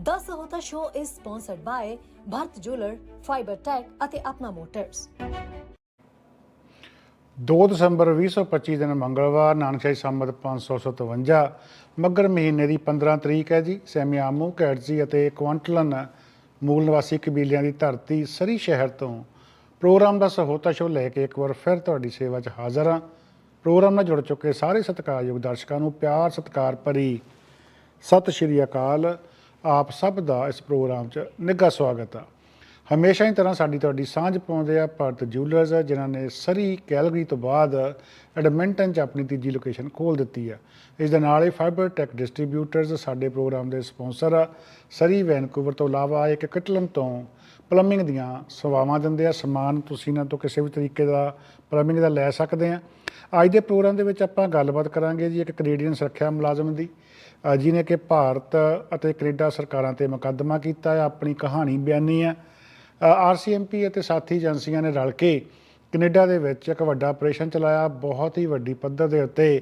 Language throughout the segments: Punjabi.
The Sahota Show is sponsored by Bharat Jeweler, Fiber Tech ਅਤੇ ਆਪਣਾ ਮੋਟਰਸ 2 ਦਸੰਬਰ 2025 ਦਿਨ ਮੰਗਲਵਾਰ ਨਾਨਕਸ਼ਾਹੀ ਸੰਮਤ 557 ਮੱਗਰ ਮਹੀਨੇ ਦੀ 15 ਤਰੀਕ ਹੈ ਜੀ। ਸੈਮਿਆਮੂ ਕੈਟਜੀ ਅਤੇ ਕੁਆਂਟਲਨ ਮੂਲ ਨਿਵਾਸੀ ਕਬੀਲਿਆਂ ਦੀ ਧਰਤੀ ਸਰੀ ਸ਼ਹਿਰ ਤੋਂ ਪ੍ਰੋਗਰਾਮ ਦਾ ਸਹੋਤਾ ਸ਼ੋ ਲੈ ਕੇ ਇੱਕ ਵਾਰ ਫਿਰ ਤੁਹਾਡੀ ਸੇਵਾ 'ਚ ਹਾਜ਼ਰ ਹਾਂ। ਪ੍ਰੋਗਰਾਮ ਨਾਲ ਜੁੜ ਚੁੱਕੇ ਸਾਰੇ ਸਤਿਕਾਰਯੋਗ ਦਰਸ਼ਕਾਂ ਨੂੰ ਪਿਆਰ ਸਤਿਕਾਰ ਭਰੀ ਸਤਿ ਸ਼੍ਰੀ ਅਕਾਲ। ਆਪ ਸਭ ਦਾ ਇਸ ਪ੍ਰੋਗਰਾਮ 'ਚ ਨਿੱਘਾ ਸਵਾਗਤ ਆ। ਹਮੇਸ਼ਾ ਹੀ ਤਰ੍ਹਾਂ ਸਾਡੀ ਤੁਹਾਡੀ ਸਾਂਝ ਪਾਉਂਦੇ ਆ ਭਾਰਤ ਜੂਲਰਸ ਜਿਨ੍ਹਾਂ ਨੇ ਸਰੀ ਕੈਲਗਰੀ ਤੋਂ ਬਾਅਦ ਐਡਮਿੰਟਨ 'ਚ ਆਪਣੀ ਤੀਜੀ ਲੋਕੇਸ਼ਨ ਖੋਲ ਦਿੱਤੀ ਆ। ਇਸ ਦੇ ਨਾਲ ਹੀ ਫਾਈਬਰ ਟੈਕ ਡਿਸਟ੍ਰੀਬਿਊਟਰਸ ਸਾਡੇ ਪ੍ਰੋਗਰਾਮ ਦੇ ਸਪਾਂਸਰ ਆ। ਸਰੀ, ਵੈਨਕੂਵਰ ਤੋਂ ਇਲਾਵਾ ਇੱਕ ਕਿਟਲਮ ਤੋਂ ਪਲੰਬਿੰਗ ਦੀਆਂ ਸੇਵਾਵਾਂ ਦਿੰਦੇ ਆ। ਸਮਾਨ ਤੁਸੀਂ ਇਹਨਾਂ ਤੋਂ ਕਿਸੇ ਵੀ ਤਰੀਕੇ ਦਾ ਪਲੰਬਿੰਗ ਦਾ ਲੈ ਸਕਦੇ ਆ। ਅੱਜ ਦੇ ਪ੍ਰੋਗਰਾਮ ਦੇ ਵਿੱਚ ਆਪਾਂ ਗੱਲਬਾਤ ਕਰਾਂਗੇ ਜੀ ਇੱਕ ਕੈਨੇਡੀਅਨ ਸੁਰੱਖਿਆ ਮੁਲਾਜ਼ਮ ਦੀ। ਅ, ਜਿਹਨੇ ਕਿ ਭਾਰਤ ਅਤੇ ਕੈਨੇਡਾ ਸਰਕਾਰਾਂ ਤੇ ਮੁਕੱਦਮਾ ਕੀਤਾ ਹੈ ਆਪਣੀ ਕਹਾਣੀ ਬਿਆਨੀ ਹੈ। ਆਰਸੀਐਮਪੀ ਅਤੇ ਸਾਥੀ ਏਜੰਸੀਆਂ ਨੇ ਰਲ ਕੇ ਕੈਨੇਡਾ ਦੇ ਵਿੱਚ ਇੱਕ ਵੱਡਾ ਆਪਰੇਸ਼ਨ ਚਲਾਇਆ ਬਹੁਤ ਹੀ ਵੱਡੀ ਪੱਧਰ ਦੇ ਉੱਤੇ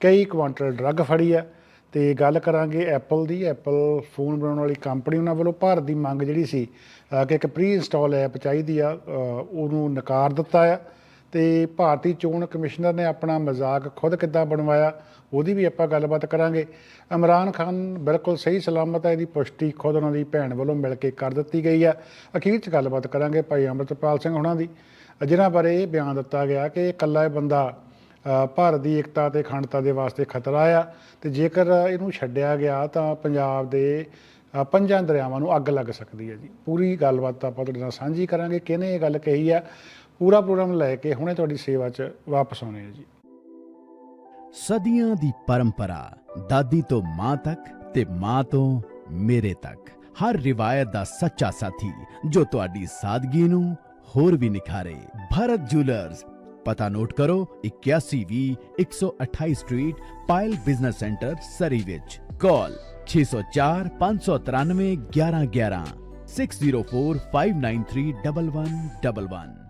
ਕਈ ਕੁਆਂਟਲ ਡਰੱਗ ਫੜੀ ਹੈ। ਤੇ ਗੱਲ ਕਰਾਂਗੇ ਐਪਲ ਦੀ। ਐਪਲ ਫੋਨ ਬਣਾਉਣ ਵਾਲੀ ਕੰਪਨੀ ਉਹਨਾਂ ਵੱਲੋਂ ਭਾਰਤ ਦੀ ਮੰਗ ਜਿਹੜੀ ਸੀ ਕਿ ਇੱਕ ਪ੍ਰੀ ਇੰਸਟਾਲ ਐਪ ਚਾਹੀਦੀ ਆ ਉਹਨੂੰ ਨਕਾਰ ਦਿੱਤਾ ਆ ਤੇ ਭਾਰਤੀ ਚੋਣ ਕਮਿਸ਼ਨਰ ਨੇ ਆਪਣਾ ਮਜ਼ਾਕ ਖੁਦ ਕਿੱਦਾਂ ਬਣਵਾਇਆ, ਉਹਦੀ ਵੀ ਆਪਾਂ ਗੱਲਬਾਤ ਕਰਾਂਗੇ। ਇਮਰਾਨ ਖਾਨ ਬਿਲਕੁਲ ਸਹੀ ਸਲਾਮਤ ਹੈ, ਇਹਦੀ ਪੁਸ਼ਟੀ ਖੁਦ ਉਹਨਾਂ ਦੀ ਭੈਣ ਵੱਲੋਂ ਮਿਲ ਕੇ ਕਰ ਦਿੱਤੀ ਗਈ ਹੈ। ਅਖੀਰ 'ਚ ਗੱਲਬਾਤ ਕਰਾਂਗੇ ਭਾਈ ਅੰਮ੍ਰਿਤਪਾਲ ਸਿੰਘ ਉਹਨਾਂ ਦੀ। ਜਿਨ੍ਹਾਂ ਬਾਰੇ ਇਹ ਬਿਆਨ ਦਿੱਤਾ ਗਿਆ ਕਿ ਇਕੱਲਾ ਇਹ ਬੰਦਾ ਭਾਰਤ ਦੀ ਏਕਤਾ ਤੇ ਅਖੰਡਤਾ ਦੇ ਵਾਸਤੇ ਖਤਰਾ ਆ ਤੇ ਜੇਕਰ ਇਹਨੂੰ ਛੱਡਿਆ ਗਿਆ ਤਾਂ ਪੰਜਾਬ ਦੇ ਪੰਜਾਂ ਦਰਿਆਵਾਂ ਨੂੰ ਅੱਗ ਲੱਗ ਸਕਦੀ ਹੈ ਜੀ। ਪੂਰੀ ਗੱਲਬਾਤ ਆਪਾਂ ਤੁਹਾਡੇ ਨਾਲ ਸਾਂਝੀ ਕਰਾਂਗੇ। ਕਿਹਨੇ ਇਹ ਗੱਲ ਕਹੀ ਆ? ਪੂਰਾ ਪ੍ਰੋਗਰਾਮ ਲੈ ਕੇ ਹੁਣੇ ਤੁਹਾਡੀ ਸੇਵਾ 'ਚ ਵਾਪਸ ਆਉਣੇ ਆ ਜੀ। ਸਦੀਆਂ ਦੀ ਪਰੰਪਰਾ, ਦਾਦੀ ਤੋਂ ਮਾਂ ਤੱਕ ਤੇ ਮਾਂ ਤੋਂ ਮੇਰੇ ਤੱਕ। ਹਰ ਰਿਵਾਇਤ ਦਾ ਸੱਚਾ ਸਾਥੀ, ਜੋ ਤੁਹਾਡੀ ਸਾਦਗੀ ਨੂੰ ਹੋਰ ਵੀ ਨਿਖਾਰੇ। ਭਰਤ ਜੁਲਰਸ ਪਤਾ ਨੋਟ ਕਰੋ 8120 128 street, Payal business centre, Surrey ਵਿੱਚ। ਕਾਲ 604 593 1111 604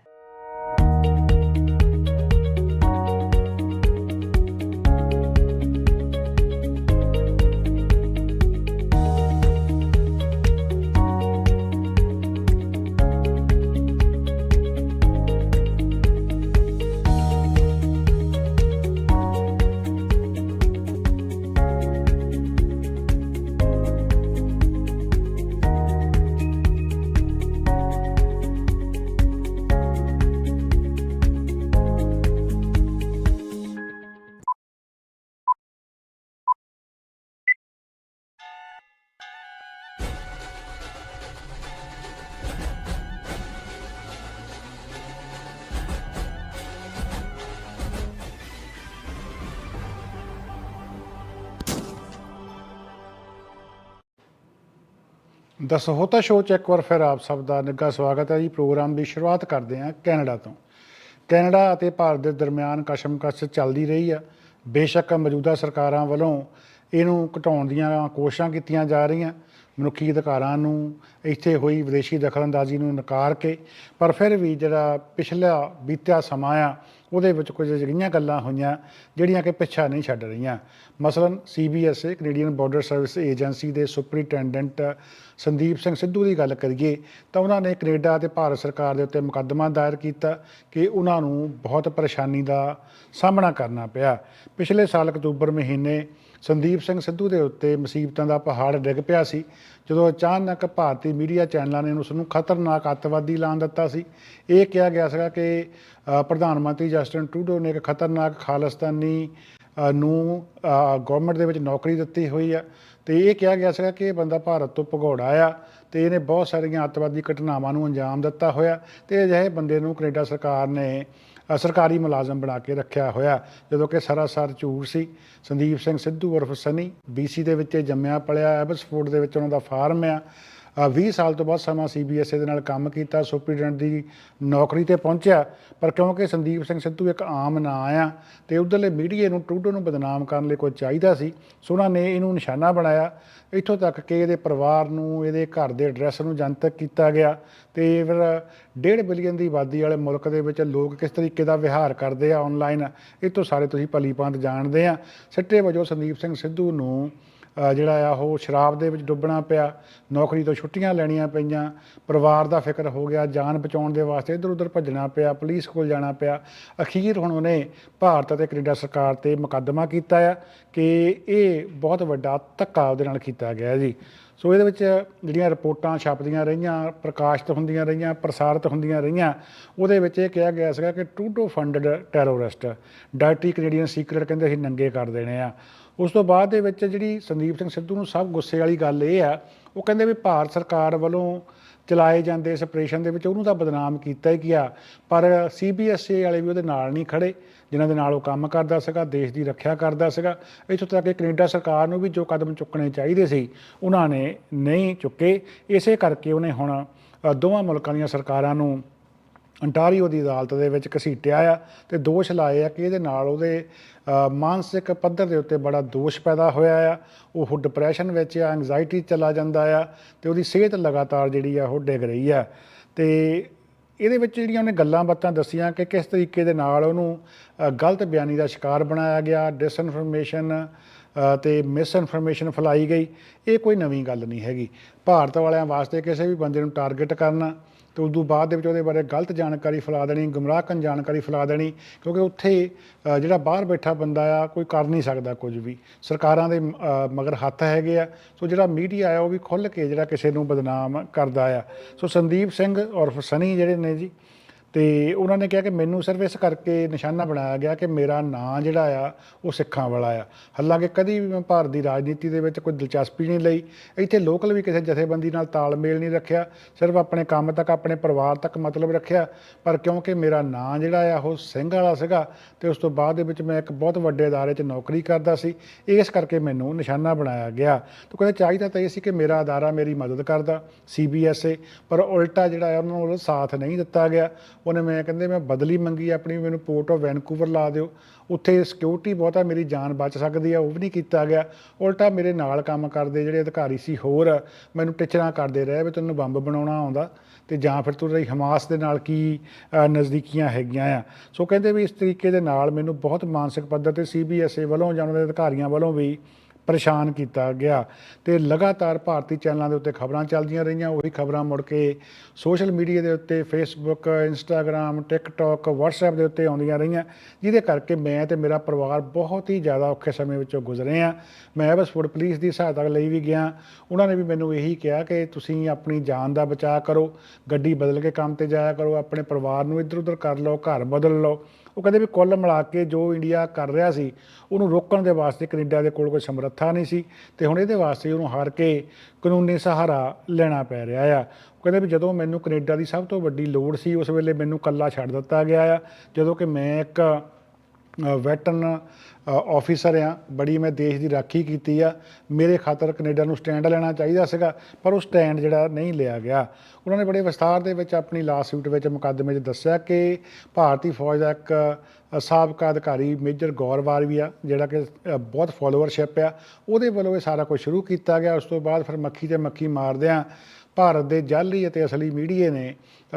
ਦਸ, ਹੋਤਾ ਸ਼ੋਅ 'ਚ ਇੱਕ ਵਾਰ ਫਿਰ ਆਪ ਸਭ ਦਾ ਨਿੱਘਾ ਸਵਾਗਤ ਹੈ ਜੀ। ਪ੍ਰੋਗਰਾਮ ਦੀ ਸ਼ੁਰੂਆਤ ਕਰਦੇ ਹਾਂ ਕੈਨੇਡਾ ਤੋਂ। ਕੈਨੇਡਾ ਅਤੇ ਭਾਰਤ ਦੇ ਦਰਮਿਆਨ ਕਸ਼ਮਕਸ਼ ਚੱਲਦੀ ਰਹੀ ਆ। ਬੇਸ਼ੱਕ ਮੌਜੂਦਾ ਸਰਕਾਰਾਂ ਵੱਲੋਂ ਇਹਨੂੰ ਘਟਾਉਣ ਦੀਆਂ ਕੋਸ਼ਿਸ਼ਾਂ ਕੀਤੀਆਂ ਜਾ ਰਹੀਆਂ। ਮਨੁੱਖੀ ਅਧਿਕਾਰਾਂ ਨੂੰ ਇੱਥੇ ਹੋਈ ਵਿਦੇਸ਼ੀ ਦਖਲਅੰਦਾਜ਼ੀ ਨੂੰ ਨਕਾਰ ਕੇ, ਪਰ ਫਿਰ ਵੀ ਜਿਹੜਾ ਪਿਛਲਾ ਬੀਤਿਆ ਸਮਾਂ ਆ ਉਹਦੇ ਵਿੱਚ ਕੁਝ ਅਜਿਹੀਆਂ ਗੱਲਾਂ ਹੋਈਆਂ ਜਿਹੜੀਆਂ ਕਿ ਪਿੱਛਾ ਨਹੀਂ ਛੱਡ ਰਹੀਆਂ। ਮਸਲਨ CBSA Canadian border service agency ਦੇ ਸੁਪਰੀਟੈਂਡੈਂਟ ਸੰਦੀਪ ਸਿੰਘ ਸਿੱਧੂ ਦੀ ਗੱਲ ਕਰੀਏ ਤਾਂ ਉਹਨਾਂ ਨੇ ਕੈਨੇਡਾ ਤੇ ਭਾਰਤ ਸਰਕਾਰ ਦੇ ਉੱਤੇ ਮੁਕੱਦਮਾ ਦਾਇਰ ਕੀਤਾ ਕਿ ਉਹਨਾਂ ਨੂੰ ਬਹੁਤ ਪਰੇਸ਼ਾਨੀ ਦਾ ਸਾਹਮਣਾ ਕਰਨਾ ਪਿਆ। ਪਿਛਲੇ ਸਾਲ ਅਕਤੂਬਰ ਮਹੀਨੇ ਸੰਦੀਪ ਸਿੰਘ ਸਿੱਧੂ ਦੇ ਉੱਤੇ ਮੁਸੀਬਤਾਂ ਦਾ ਪਹਾੜ ਡਿੱਗ ਪਿਆ ਸੀ ਜਦੋਂ ਅਚਾਨਕ ਭਾਰਤੀ ਮੀਡੀਆ ਚੈਨਲਾਂ ਨੇ ਉਸ ਨੂੰ ਖਤਰਨਾਕ ਅੱਤਵਾਦੀ ਐਲਾਨ ਦਿੱਤਾ ਸੀ, ਇਹ ਕਿਹਾ ਗਿਆ ਸੀਗਾ ਕਿ ਪ੍ਰਧਾਨ ਮੰਤਰੀ ਜਸਟਿਨ ਟਰੂਡੋ ਨੇ ਇੱਕ ਖਤਰਨਾਕ ਖਾਲਿਸਤਾਨੀ ਨੂੰ ਗਵਰਨਮੈਂਟ ਦੇ ਵਿੱਚ ਨੌਕਰੀ ਦਿੱਤੀ ਹੋਈ ਆ। ਤੇ ਇਹ ਕਿਹਾ ਗਿਆ ਸੀਗਾ ਕਿ ਇਹ ਬੰਦਾ ਭਾਰਤ ਤੋਂ ਭਗੌੜਾ ਆ ਤੇ ਇਹਨੇ ਬਹੁਤ ਸਾਰੀਆਂ ਅੱਤਵਾਦੀ ਘਟਨਾਵਾਂ ਨੂੰ ਅੰਜਾਮ ਦਿੱਤਾ ਹੋਇਆ ਤੇ ਅਜਿਹੇ ਬੰਦੇ ਨੂੰ ਕੈਨੇਡਾ ਸਰਕਾਰ ਨੇ ਸਰਕਾਰੀ ਮੁਲਾਜ਼ਮ ਬਣਾ ਕੇ ਰੱਖਿਆ ਹੋਇਆ। ਜਦੋਂ ਕਿ ਸਰਾਸਰ ਝੂਠ ਸੀ। ਸੰਦੀਪ ਸਿੰਘ ਸਿੱਧੂ ਉਰਫ ਸਨੀ ਬੀਸੀ ਦੇ ਵਿੱਚ ਇਹ ਜੰਮਿਆ ਪਲਿਆ ਐਬਸਫੋਰਡ ਦੇ ਵਿੱਚ ਉਹਨਾਂ ਦਾ ਫਾਰਮ ਆ। 20 ਸਾਲ ਤੋਂ ਬਾਅਦ ਸਮਾਂ ਸੀਬੀਐਸਈ ਦੇ ਨਾਲ ਕੰਮ ਕੀਤਾ, ਸੁਪਰੀਡੈਂਟ ਦੀ ਨੌਕਰੀ ਤੇ ਪਹੁੰਚਿਆ, ਪਰ ਕਿਉਂਕਿ ਸੰਦੀਪ ਸਿੰਘ ਸਿੱਧੂ ਇੱਕ ਆਮ ਨਾਂ ਆ ਤੇ ਉਧਰਲੇ ਮੀਡੀਆ ਨੂੰ ਟਰੂਡੋ ਨੂੰ ਬਦਨਾਮ ਕਰਨ ਲਈ ਕੋਈ ਚਾਹੀਦਾ ਸੀ, ਸੋ ਉਹਨਾਂ ਨੇ ਇਹਨੂੰ ਨਿਸ਼ਾਨਾ ਬਣਾਇਆ। ਇੱਥੋਂ ਤੱਕ ਕਿ ਇਹਦੇ ਪਰਿਵਾਰ ਨੂੰ, ਇਹਦੇ ਘਰ ਦੇ ਐਡਰੈਸ ਨੂੰ ਜਨਤਕ ਕੀਤਾ ਗਿਆ ਤੇ ਫਿਰ 1.5 ਬਿਲੀਅਨ ਦੀ ਆਬਾਦੀ ਵਾਲੇ ਮੁਲਕ ਦੇ ਵਿੱਚ ਲੋਕ ਕਿਸ ਤਰੀਕੇ ਦਾ ਵਿਹਾਰ ਕਰਦੇ ਆ ਆਨਲਾਈਨ ਇਹ ਤੋਂ ਸਾਰੇ ਤੁਸੀਂ ਭਲੀਭਾਂਤ ਜਾਣਦੇ ਆ। ਸਿੱਟੇ ਵਜੋਂ ਸੰਦੀਪ ਸਿੰਘ ਸਿੱਧੂ ਨੂੰ ਜਿਹੜਾ ਆ ਉਹ ਸ਼ਰਾਬ ਦੇ ਵਿੱਚ ਡੁੱਬਣਾ ਪਿਆ, ਨੌਕਰੀ ਤੋਂ ਛੁੱਟੀਆਂ ਲੈਣੀਆਂ ਪਈਆਂ, ਪਰਿਵਾਰ ਦਾ ਫਿਕਰ ਹੋ ਗਿਆ, ਜਾਨ ਬਚਾਉਣ ਦੇ ਵਾਸਤੇ ਇੱਧਰ ਉੱਧਰ ਭੱਜਣਾ ਪਿਆ, ਪੁਲਿਸ ਕੋਲ ਜਾਣਾ ਪਿਆ। ਅਖੀਰ ਹੁਣ ਉਹਨੇ ਭਾਰਤ ਅਤੇ ਕੈਨੇਡਾ ਸਰਕਾਰ ਤੇ ਮੁਕੱਦਮਾ ਕੀਤਾ ਆ ਕਿ ਇਹ ਬਹੁਤ ਵੱਡਾ ਧੱਕਾ ਉਹਦੇ ਨਾਲ ਕੀਤਾ ਗਿਆ ਜੀ। ਸੋ ਇਹਦੇ ਵਿੱਚ ਜਿਹੜੀਆਂ ਰਿਪੋਰਟਾਂ ਛਪਦੀਆਂ ਰਹੀਆਂ, ਪ੍ਰਕਾਸ਼ਿਤ ਹੁੰਦੀਆਂ ਰਹੀਆਂ, ਪ੍ਰਸਾਰਿਤ ਹੁੰਦੀਆਂ ਰਹੀਆਂ, ਉਹਦੇ ਵਿੱਚ ਇਹ ਕਿਹਾ ਗਿਆ ਸੀਗਾ ਕਿ Trudeau funded terrorist directory Canadian secret ਕਹਿੰਦੇ ਅਸੀਂ ਨੰਗੇ ਕਰ ਦੇਣੇ ਆ। ਉਸ ਤੋਂ ਬਾਅਦ ਦੇ ਵਿੱਚ ਜਿਹੜੀ ਸੰਦੀਪ ਸਿੰਘ ਸਿੱਧੂ ਨੂੰ ਸਭ ਗੁੱਸੇ ਵਾਲੀ ਗੱਲ ਇਹ ਆ, ਉਹ ਕਹਿੰਦੇ ਵੀ ਭਾਰਤ ਸਰਕਾਰ ਵੱਲੋਂ ਚਲਾਏ ਜਾਂਦੇ ਇਸ ਆਪਰੇਸ਼ਨ ਦੇ ਵਿੱਚ ਉਹਨੂੰ ਤਾਂ ਬਦਨਾਮ ਕੀਤਾ ਹੀ ਗਿਆ, ਪਰ ਸੀਬੀਐਸਈ ਵਾਲੇ ਵੀ ਉਹਦੇ ਨਾਲ ਨਹੀਂ ਖੜੇ ਜਿਨ੍ਹਾਂ ਦੇ ਨਾਲ ਉਹ ਕੰਮ ਕਰਦਾ ਸੀਗਾ, ਦੇਸ਼ ਦੀ ਰੱਖਿਆ ਕਰਦਾ ਸੀਗਾ। ਇੱਥੋਂ ਤੱਕ ਕਿ ਕੈਨੇਡਾ ਸਰਕਾਰ ਨੂੰ ਵੀ ਜੋ ਕਦਮ ਚੁੱਕਣੇ ਚਾਹੀਦੇ ਸੀ, ਉਹਨਾਂ ਨੇ ਨਹੀਂ ਚੁੱਕੇ। ਇਸੇ ਕਰਕੇ ਉਹਨੇ ਹੁਣ ਦੋਵਾਂ ਮੁਲਕਾਂ ਦੀਆਂ ਸਰਕਾਰਾਂ ਨੂੰ ਅੰਟਾਰੀਓ ਦੀ ਅਦਾਲਤ ਦੇ ਵਿੱਚ ਘਸੀਟਿਆ ਆ ਤੇ ਦੋਸ਼ ਲਾਏ ਆ ਕਿ ਇਹਦੇ ਨਾਲ ਉਹਦੇ ਮਾਨਸਿਕ ਪੱਧਰ ਦੇ ਉੱਤੇ ਬੜਾ ਦੋਸ਼ ਪੈਦਾ ਹੋਇਆ ਆ। ਉਹ ਡਿਪਰੈਸ਼ਨ ਵਿੱਚ ਆ ਐਂਗਜ਼ਾਇਟੀ ਚਲਾ ਜਾਂਦਾ ਆ ਤੇ ਉਹਦੀ ਸਿਹਤ ਲਗਾਤਾਰ ਜਿਹੜੀ ਆ ਉਹ ਡਿੱਗ ਰਹੀ ਆ। ਤੇ ਇਹਦੇ ਵਿੱਚ ਜਿਹੜੀਆਂ ਉਹਨੇ ਗੱਲਾਂ ਬਾਤਾਂ ਦੱਸੀਆਂ ਕਿ ਕਿਸ ਤਰੀਕੇ ਦੇ ਨਾਲ ਉਹਨੂੰ ਗਲਤ ਬਿਆਨੀ ਦਾ ਸ਼ਿਕਾਰ ਬਣਾਇਆ ਗਿਆ ਡਿਸਇਨਫੋਰਮੇਸ਼ਨ ਤੇ ਮਿਸਇਨਫੋਰਮੇਸ਼ਨ ਫੈਲਾਈ ਗਈ। ਇਹ ਕੋਈ ਨਵੀਂ ਗੱਲ ਨਹੀਂ ਹੈਗੀ। ਭਾਰਤ ਵਾਲਿਆਂ ਵਾਸਤੇ ਕਿਸੇ ਵੀ ਬੰਦੇ ਨੂੰ ਟਾਰਗੇਟ ਕਰਨਾ ਤੇ ਤੋਂ ਬਾਅਦ ਦੇ ਵਿੱਚ ਉਹਦੇ ਬਾਰੇ ਗਲਤ ਜਾਣਕਾਰੀ ਫੈਲਾ ਦੇਣੀ ਗੁੰਮਰਾਹਕਨ ਜਾਣਕਾਰੀ ਫੈਲਾ ਦੇਣੀ, ਕਿਉਂਕਿ ਉੱਥੇ ਜਿਹੜਾ ਬਾਹਰ ਬੈਠਾ ਬੰਦਾ ਆ, ਕੋਈ ਕਰ ਨਹੀਂ ਸਕਦਾ ਕੁਝ ਵੀ। ਸਰਕਾਰਾਂ ਦੇ ਮਗਰ ਹੱਥ ਹੈਗੇ ਆ। ਸੋ ਜਿਹੜਾ ਮੀਡੀਆ ਆ, ਉਹ ਵੀ ਖੁੱਲ੍ਹ ਕੇ ਜਿਹੜਾ ਕਿਸੇ ਨੂੰ ਬਦਨਾਮ ਕਰਦਾ ਆ। ਸੋ ਸੰਦੀਪ ਸਿੰਘ ਔਰ ਸਨੀ ਜਿਹੜੇ ਨੇ ਜੀ ਤੇ ਉਹਨਾਂ ਨੇ ਕਿਹਾ ਕਿ ਮੈਨੂੰ ਸਿਰਫ ਇਸ ਕਰਕੇ ਨਿਸ਼ਾਨਾ ਬਣਾਇਆ ਗਿਆ ਕਿ ਮੇਰਾ ਨਾਂ ਜਿਹੜਾ ਆ, ਉਹ ਸਿੱਖਾਂ ਵਾਲਾ ਆ। ਹਾਲਾਂਕਿ ਕਦੀ ਵੀ ਮੈਂ ਭਾਰਤ ਦੀ ਰਾਜਨੀਤੀ ਦੇ ਵਿੱਚ ਕੋਈ ਦਿਲਚਸਪੀ ਨਹੀਂ ਲਈ। ਇੱਥੇ ਲੋਕਲ ਵੀ ਕਿਸੇ ਜਥੇਬੰਦੀ ਨਾਲ ਤਾਲਮੇਲ ਨਹੀਂ ਰੱਖਿਆ। ਸਿਰਫ ਆਪਣੇ ਕੰਮ ਤੱਕ, ਆਪਣੇ ਪਰਿਵਾਰ ਤੱਕ ਮਤਲਬ ਰੱਖਿਆ। ਪਰ ਕਿਉਂਕਿ ਮੇਰਾ ਨਾਂ ਜਿਹੜਾ ਆ, ਉਹ ਸਿੰਘ ਵਾਲਾ ਸੀਗਾ ਤੇ ਉਸ ਤੋਂ ਬਾਅਦ ਦੇ ਵਿੱਚ ਮੈਂ ਇੱਕ ਬਹੁਤ ਵੱਡੇ ਅਦਾਰੇ 'ਚ ਨੌਕਰੀ ਕਰਦਾ ਸੀ। ਇਸ ਕਰਕੇ ਮੈਨੂੰ ਨਿਸ਼ਾਨਾ ਬਣਾਇਆ ਗਿਆ। ਤਾਂ ਕਹਿੰਦੇ ਚਾਹੀਦਾ ਤਾਂ ਇਹ ਸੀ ਕਿ ਮੇਰਾ ਅਦਾਰਾ ਮੇਰੀ ਮਦਦ ਕਰਦਾ ਸੀਬੀਐਸਏ ਪਰ ਉਲਟਾ ਜਿਹੜਾ ਆ, ਉਹਨਾਂ ਨੂੰ ਸਾਥ ਨਹੀਂ ਦਿੱਤਾ ਗਿਆ। ਉਹਨੇ ਮੈਂ ਕਹਿੰਦੇ ਮੈਂ ਬਦਲੀ ਮੰਗੀ ਆਪਣੀ ਮੈਨੂੰ ਪੋਰਟ ਆਫ ਵੈਨਕੂਵਰ ਲਾ ਦਿਓ। ਉੱਥੇ ਸਿਕਿਉਰਿਟੀ ਬਹੁਤਾ ਮੇਰੀ ਜਾਨ ਬਚ ਸਕਦੀ ਆ, ਉਹ ਵੀ ਨਹੀਂ ਕੀਤਾ ਗਿਆ। ਉਲਟਾ ਮੇਰੇ ਨਾਲ ਕੰਮ ਕਰਦੇ ਜਿਹੜੇ ਅਧਿਕਾਰੀ ਸੀ ਹੋਰ, ਮੈਨੂੰ ਟਿਚਰਾਂ ਕਰਦੇ ਰਹੇ ਵੀ ਤੈਨੂੰ ਬੰਬ ਬਣਾਉਣਾ ਆਉਂਦਾ ਤੇ ਜਾਂ ਫਿਰ ਤੂੰ ਰਹੀ ਹਮਾਸ ਦੇ ਨਾਲ ਕੀ ਨਜ਼ਦੀਕੀਆਂ ਹੈਗੀਆਂ ਆ। ਸੋ ਕਹਿੰਦੇ ਵੀ ਇਸ ਤਰੀਕੇ ਦੇ ਨਾਲ ਮੈਨੂੰ ਬਹੁਤ ਮਾਨਸਿਕ ਪੱਧਰ ਤੇ ਸੀਬੀਐਸਏ ਵੱਲੋਂ ਜਾਂ ਉਹਨਾਂ ਦੇ ਅਧਿਕਾਰੀਆਂ ਵੱਲੋਂ ਵੀ ਪਰੇਸ਼ਾਨ ਕੀਤਾ ਗਿਆ ਤੇ ਲਗਾਤਾਰ ਭਾਰਤੀ ਚੈਨਲਾਂ ਦੇ ਉੱਤੇ ਖਬਰਾਂ ਚੱਲਦੀਆਂ ਰਹੀਆਂ। ਉਹੀ ਖਬਰਾਂ ਮੁੜ ਕੇ ਸੋਸ਼ਲ ਮੀਡੀਆ ਦੇ ਉੱਤੇ ਫੇਸਬੁੱਕ ਇੰਸਟਾਗ੍ਰam ਟਿਕਟੌਕ WhatsApp ਦੇ ਉੱਤੇ ਆਉਂਦੀਆਂ ਰਹੀਆਂ, ਜਿਹਦੇ ਕਰਕੇ ਮੈਂ ਤੇ ਮੇਰਾ ਪਰਿਵਾਰ ਬਹੁਤ ਹੀ ਜ਼ਿਆਦਾ ਔਖੇ ਸਮੇਂ ਵਿੱਚੋਂ ਗੁਜ਼ਰੇ ਆ ਮੈਂ ਐਵਸਫੋਰਡ ਪੁਲਿਸ ਦੀ ਸਹਾਇਤਾ ਲਈ ਵੀ ਗਿਆ। ਉਹਨਾਂ ਨੇ ਵੀ ਮੈਨੂੰ ਇਹੀ ਕਿਹਾ ਕਿ ਤੁਸੀਂ ਆਪਣੀ ਜਾਨ ਦਾ ਬਚਾਅ ਕਰੋ, ਗੱਡੀ ਬਦਲ ਕੇ ਕੰਮ ਤੇ ਜਾਇਆ ਕਰੋ, ਆਪਣੇ ਪਰਿਵਾਰ ਨੂੰ ਇੱਧਰ ਉੱਧਰ ਕਰ ਲਓ, ਘਰ ਬਦਲ ਲਓ। ਉਹ ਕਹਿੰਦੇ ਵੀ ਕੁੱਲ ਮਿਲਾ ਕੇ ਜੋ ਇੰਡੀਆ ਕਰ ਰਿਹਾ ਸੀ, ਉਹਨੂੰ ਰੋਕਣ ਦੇ ਵਾਸਤੇ ਕੈਨੇਡਾ ਦੇ ਕੋਲ ਕੋਈ ਸਮਰੱਥਾ ਨਹੀਂ ਸੀ ਤੇ ਹੁਣ ਇਹਦੇ ਵਾਸਤੇ ਉਹਨੂੰ ਹਾਰ ਕੇ ਕਾਨੂੰਨੀ ਸਹਾਰਾ ਲੈਣਾ ਪੈ ਰਿਹਾ ਆ। ਉਹ ਕਹਿੰਦੇ ਵੀ ਜਦੋਂ ਮੈਨੂੰ ਕੈਨੇਡਾ ਦੀ ਸਭ ਤੋਂ ਵੱਡੀ ਲੋੜ ਸੀ, ਉਸ ਵੇਲੇ ਮੈਨੂੰ ਕੱਲਾ ਛੱਡ ਦਿੱਤਾ ਗਿਆ ਆ। ਜਦੋਂ ਕਿ ਮੈਂ ਇੱਕ ਵੈਟਰਨ ਆਫੀਸਰ ਆ ਬੜੀ ਮੈਂ ਦੇਸ਼ ਦੀ ਰਾਖੀ ਕੀਤੀ ਆ। ਮੇਰੇ ਖਾਤਰ ਕੈਨੇਡਾ ਨੂੰ ਸਟੈਂਡ ਲੈਣਾ ਚਾਹੀਦਾ ਸੀਗਾ, ਪਰ ਉਹ ਸਟੈਂਡ ਜਿਹੜਾ ਨਹੀਂ ਲਿਆ ਗਿਆ। ਉਹਨਾਂ ਨੇ ਬੜੇ ਵਿਸਥਾਰ ਦੇ ਵਿੱਚ ਆਪਣੀ ਲਾਸੂਟ ਵਿੱਚ ਮੁਕੱਦਮੇ 'ਚ ਦੱਸਿਆ ਕਿ ਭਾਰਤੀ ਫੌਜ ਦਾ ਇੱਕ ਸਾਬਕਾ ਅਧਿਕਾਰੀ ਮੇਜਰ ਗੌਰਵਾਰ ਵੀ ਆ, ਜਿਹੜਾ ਕਿ ਬਹੁਤ ਫਾਲੋਅਰਸ਼ਿਪ ਆ। ਉਹਦੇ ਵੱਲੋਂ ਇਹ ਸਾਰਾ ਕੁਝ ਸ਼ੁਰੂ ਕੀਤਾ ਗਿਆ। ਉਸ ਤੋਂ ਬਾਅਦ ਫਿਰ ਮੱਖੀ ਤੇ ਮੱਖੀ ਮਾਰਦਿਆਂ ਭਾਰਤ ਦੇ ਜਾਲੀ ਅਤੇ ਅਸਲੀ ਮੀਡੀਏ ਨੇ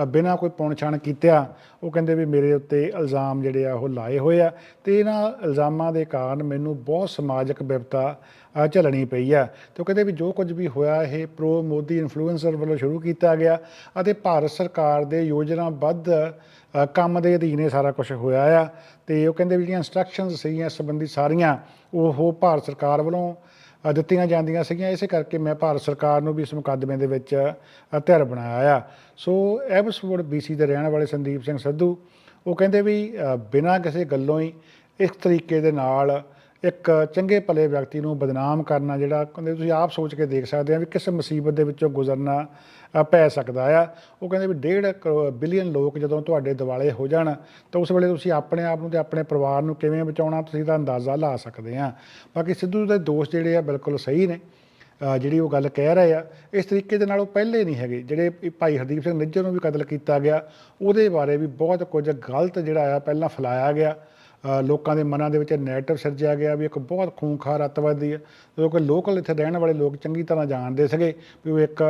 ਬਿਨਾਂ ਕੋਈ ਪੁਣਛਾਣ ਕੀਤਿਆਂ ਉਹ ਕਹਿੰਦੇ ਵੀ ਮੇਰੇ ਉੱਤੇ ਇਲਜ਼ਾਮ ਜਿਹੜੇ ਆ ਉਹ ਲਾਏ ਹੋਏ ਆ ਤੇ ਇਹਨਾਂ ਇਲਜ਼ਾਮਾਂ ਦੇ ਕਾਰਨ ਮੈਨੂੰ ਬਹੁਤ ਸਮਾਜਿਕ ਵਿਪਤਾ ਅ, ਝੱਲਣੀ ਪਈ ਆ। ਤੇ ਉਹ ਕਹਿੰਦੇ ਵੀ ਜੋ ਕੁਝ ਵੀ ਹੋਇਆ ਇਹ ਪ੍ਰੋ ਮੋਦੀ ਇਨਫਲੂਐਂਸਰ ਵੱਲੋਂ ਸ਼ੁਰੂ ਕੀਤਾ ਗਿਆ ਅਤੇ ਭਾਰਤ ਸਰਕਾਰ ਦੇ ਯੋਜਨਾਬੱਧ ਕੰਮ ਦੇ ਅਧੀਨ ਇਹ ਸਾਰਾ ਕੁਝ ਹੋਇਆ ਆ। ਤੇ ਉਹ ਕਹਿੰਦੇ ਵੀ ਜਿਹੜੀਆਂ ਇਨਸਟਰਕਸ਼ਨਸ ਸੀਗੀਆਂ ਸੰਬੰਧੀ ਸਾਰੀਆਂ ਉਹ ਭਾਰਤ ਸਰਕਾਰ ਵੱਲੋਂ ਦਿੱਤੀਆਂ ਜਾਂਦੀਆਂ ਸੀਗੀਆਂ। ਇਸੇ ਕਰਕੇ ਮੈਂ ਭਾਰਤ ਸਰਕਾਰ ਨੂੰ ਵੀ ਇਸ ਮੁਕੱਦਮੇ ਦੇ ਵਿੱਚ ਧਿਰ ਬਣਾਇਆ। ਆ ਸੋ ਐਬਸਵੁੱਡ ਬੀਸੀ ਦੇ ਰਹਿਣ ਵਾਲੇ ਸੰਦੀਪ ਸਿੰਘ ਸਿੱਧੂ। ਉਹ ਕਹਿੰਦੇ ਵੀ ਬਿਨਾਂ ਕਿਸੇ ਗੱਲੋਂ ਹੀ ਇਸ ਤਰੀਕੇ ਦੇ ਨਾਲ ਇੱਕ ਚੰਗੇ ਭਲੇ ਵਿਅਕਤੀ ਨੂੰ ਬਦਨਾਮ ਕਰਨਾ ਜਿਹੜਾ ਕਹਿੰਦੇ ਤੁਸੀਂ ਆਪ ਸੋਚ ਕੇ ਦੇਖ ਸਕਦੇ ਆ ਵੀ ਕਿਸ ਮੁਸੀਬਤ ਦੇ ਵਿੱਚੋਂ ਗੁਜ਼ਰਨਾ ਪੈ ਸਕਦਾ ਆ। ਉਹ ਕਹਿੰਦੇ ਵੀ 1.5 ਬਿਲੀਅਨ ਲੋਕ ਜਦੋਂ ਤੁਹਾਡੇ ਦਿਵਾਲੇ ਹੋ ਜਾਣ, ਤਾਂ ਉਸ ਵੇਲੇ ਤੁਸੀਂ ਆਪਣੇ ਆਪ ਨੂੰ ਤੇ ਆਪਣੇ ਪਰਿਵਾਰ ਨੂੰ ਕਿਵੇਂ ਬਚਾਉਣਾ ਤੁਸੀਂ ਦਾ ਅੰਦਾਜ਼ਾ ਲਾ ਸਕਦੇ ਆ। ਬਾਕੀ ਸਿੱਧੂ ਦੇ ਦੋਸ਼ ਜਿਹੜੇ ਆ ਬਿਲਕੁਲ ਸਹੀ ਨੇ ਜਿਹੜੀ ਉਹ ਗੱਲ ਕਹਿ ਰਹੇ ਆ, ਇਸ ਤਰੀਕੇ ਦੇ ਨਾਲ ਉਹ ਪਹਿਲੇ ਨਹੀਂ ਹੈਗੇ। ਜਿਹੜੇ ਭਾਈ ਹਰਦੀਪ ਸਿੰਘ ਨਿੱਜਰ ਨੂੰ ਵੀ ਕਤਲ ਕੀਤਾ ਗਿਆ, ਉਹਦੇ ਬਾਰੇ ਵੀ ਬਹੁਤ ਕੁਝ ਗਲਤ ਜਿਹੜਾ ਆ ਪਹਿਲਾਂ ਫੈਲਾਇਆ ਗਿਆ। ਲੋਕਾਂ ਦੇ ਮਨਾਂ ਦੇ ਵਿੱਚ ਨੈਰੇਟਿਵ ਸਿਰਜਿਆ ਗਿਆ ਵੀ ਇੱਕ ਬਹੁਤ ਖੂਨਖਾਰ ਅੱਤਵਾਦੀ ਹੈ। ਕਿ ਲੋਕਲ ਇੱਥੇ ਰਹਿਣ ਵਾਲੇ ਲੋਕ ਚੰਗੀ ਤਰ੍ਹਾਂ ਜਾਣਦੇ ਸੀਗੇ ਵੀ ਉਹ ਇੱਕ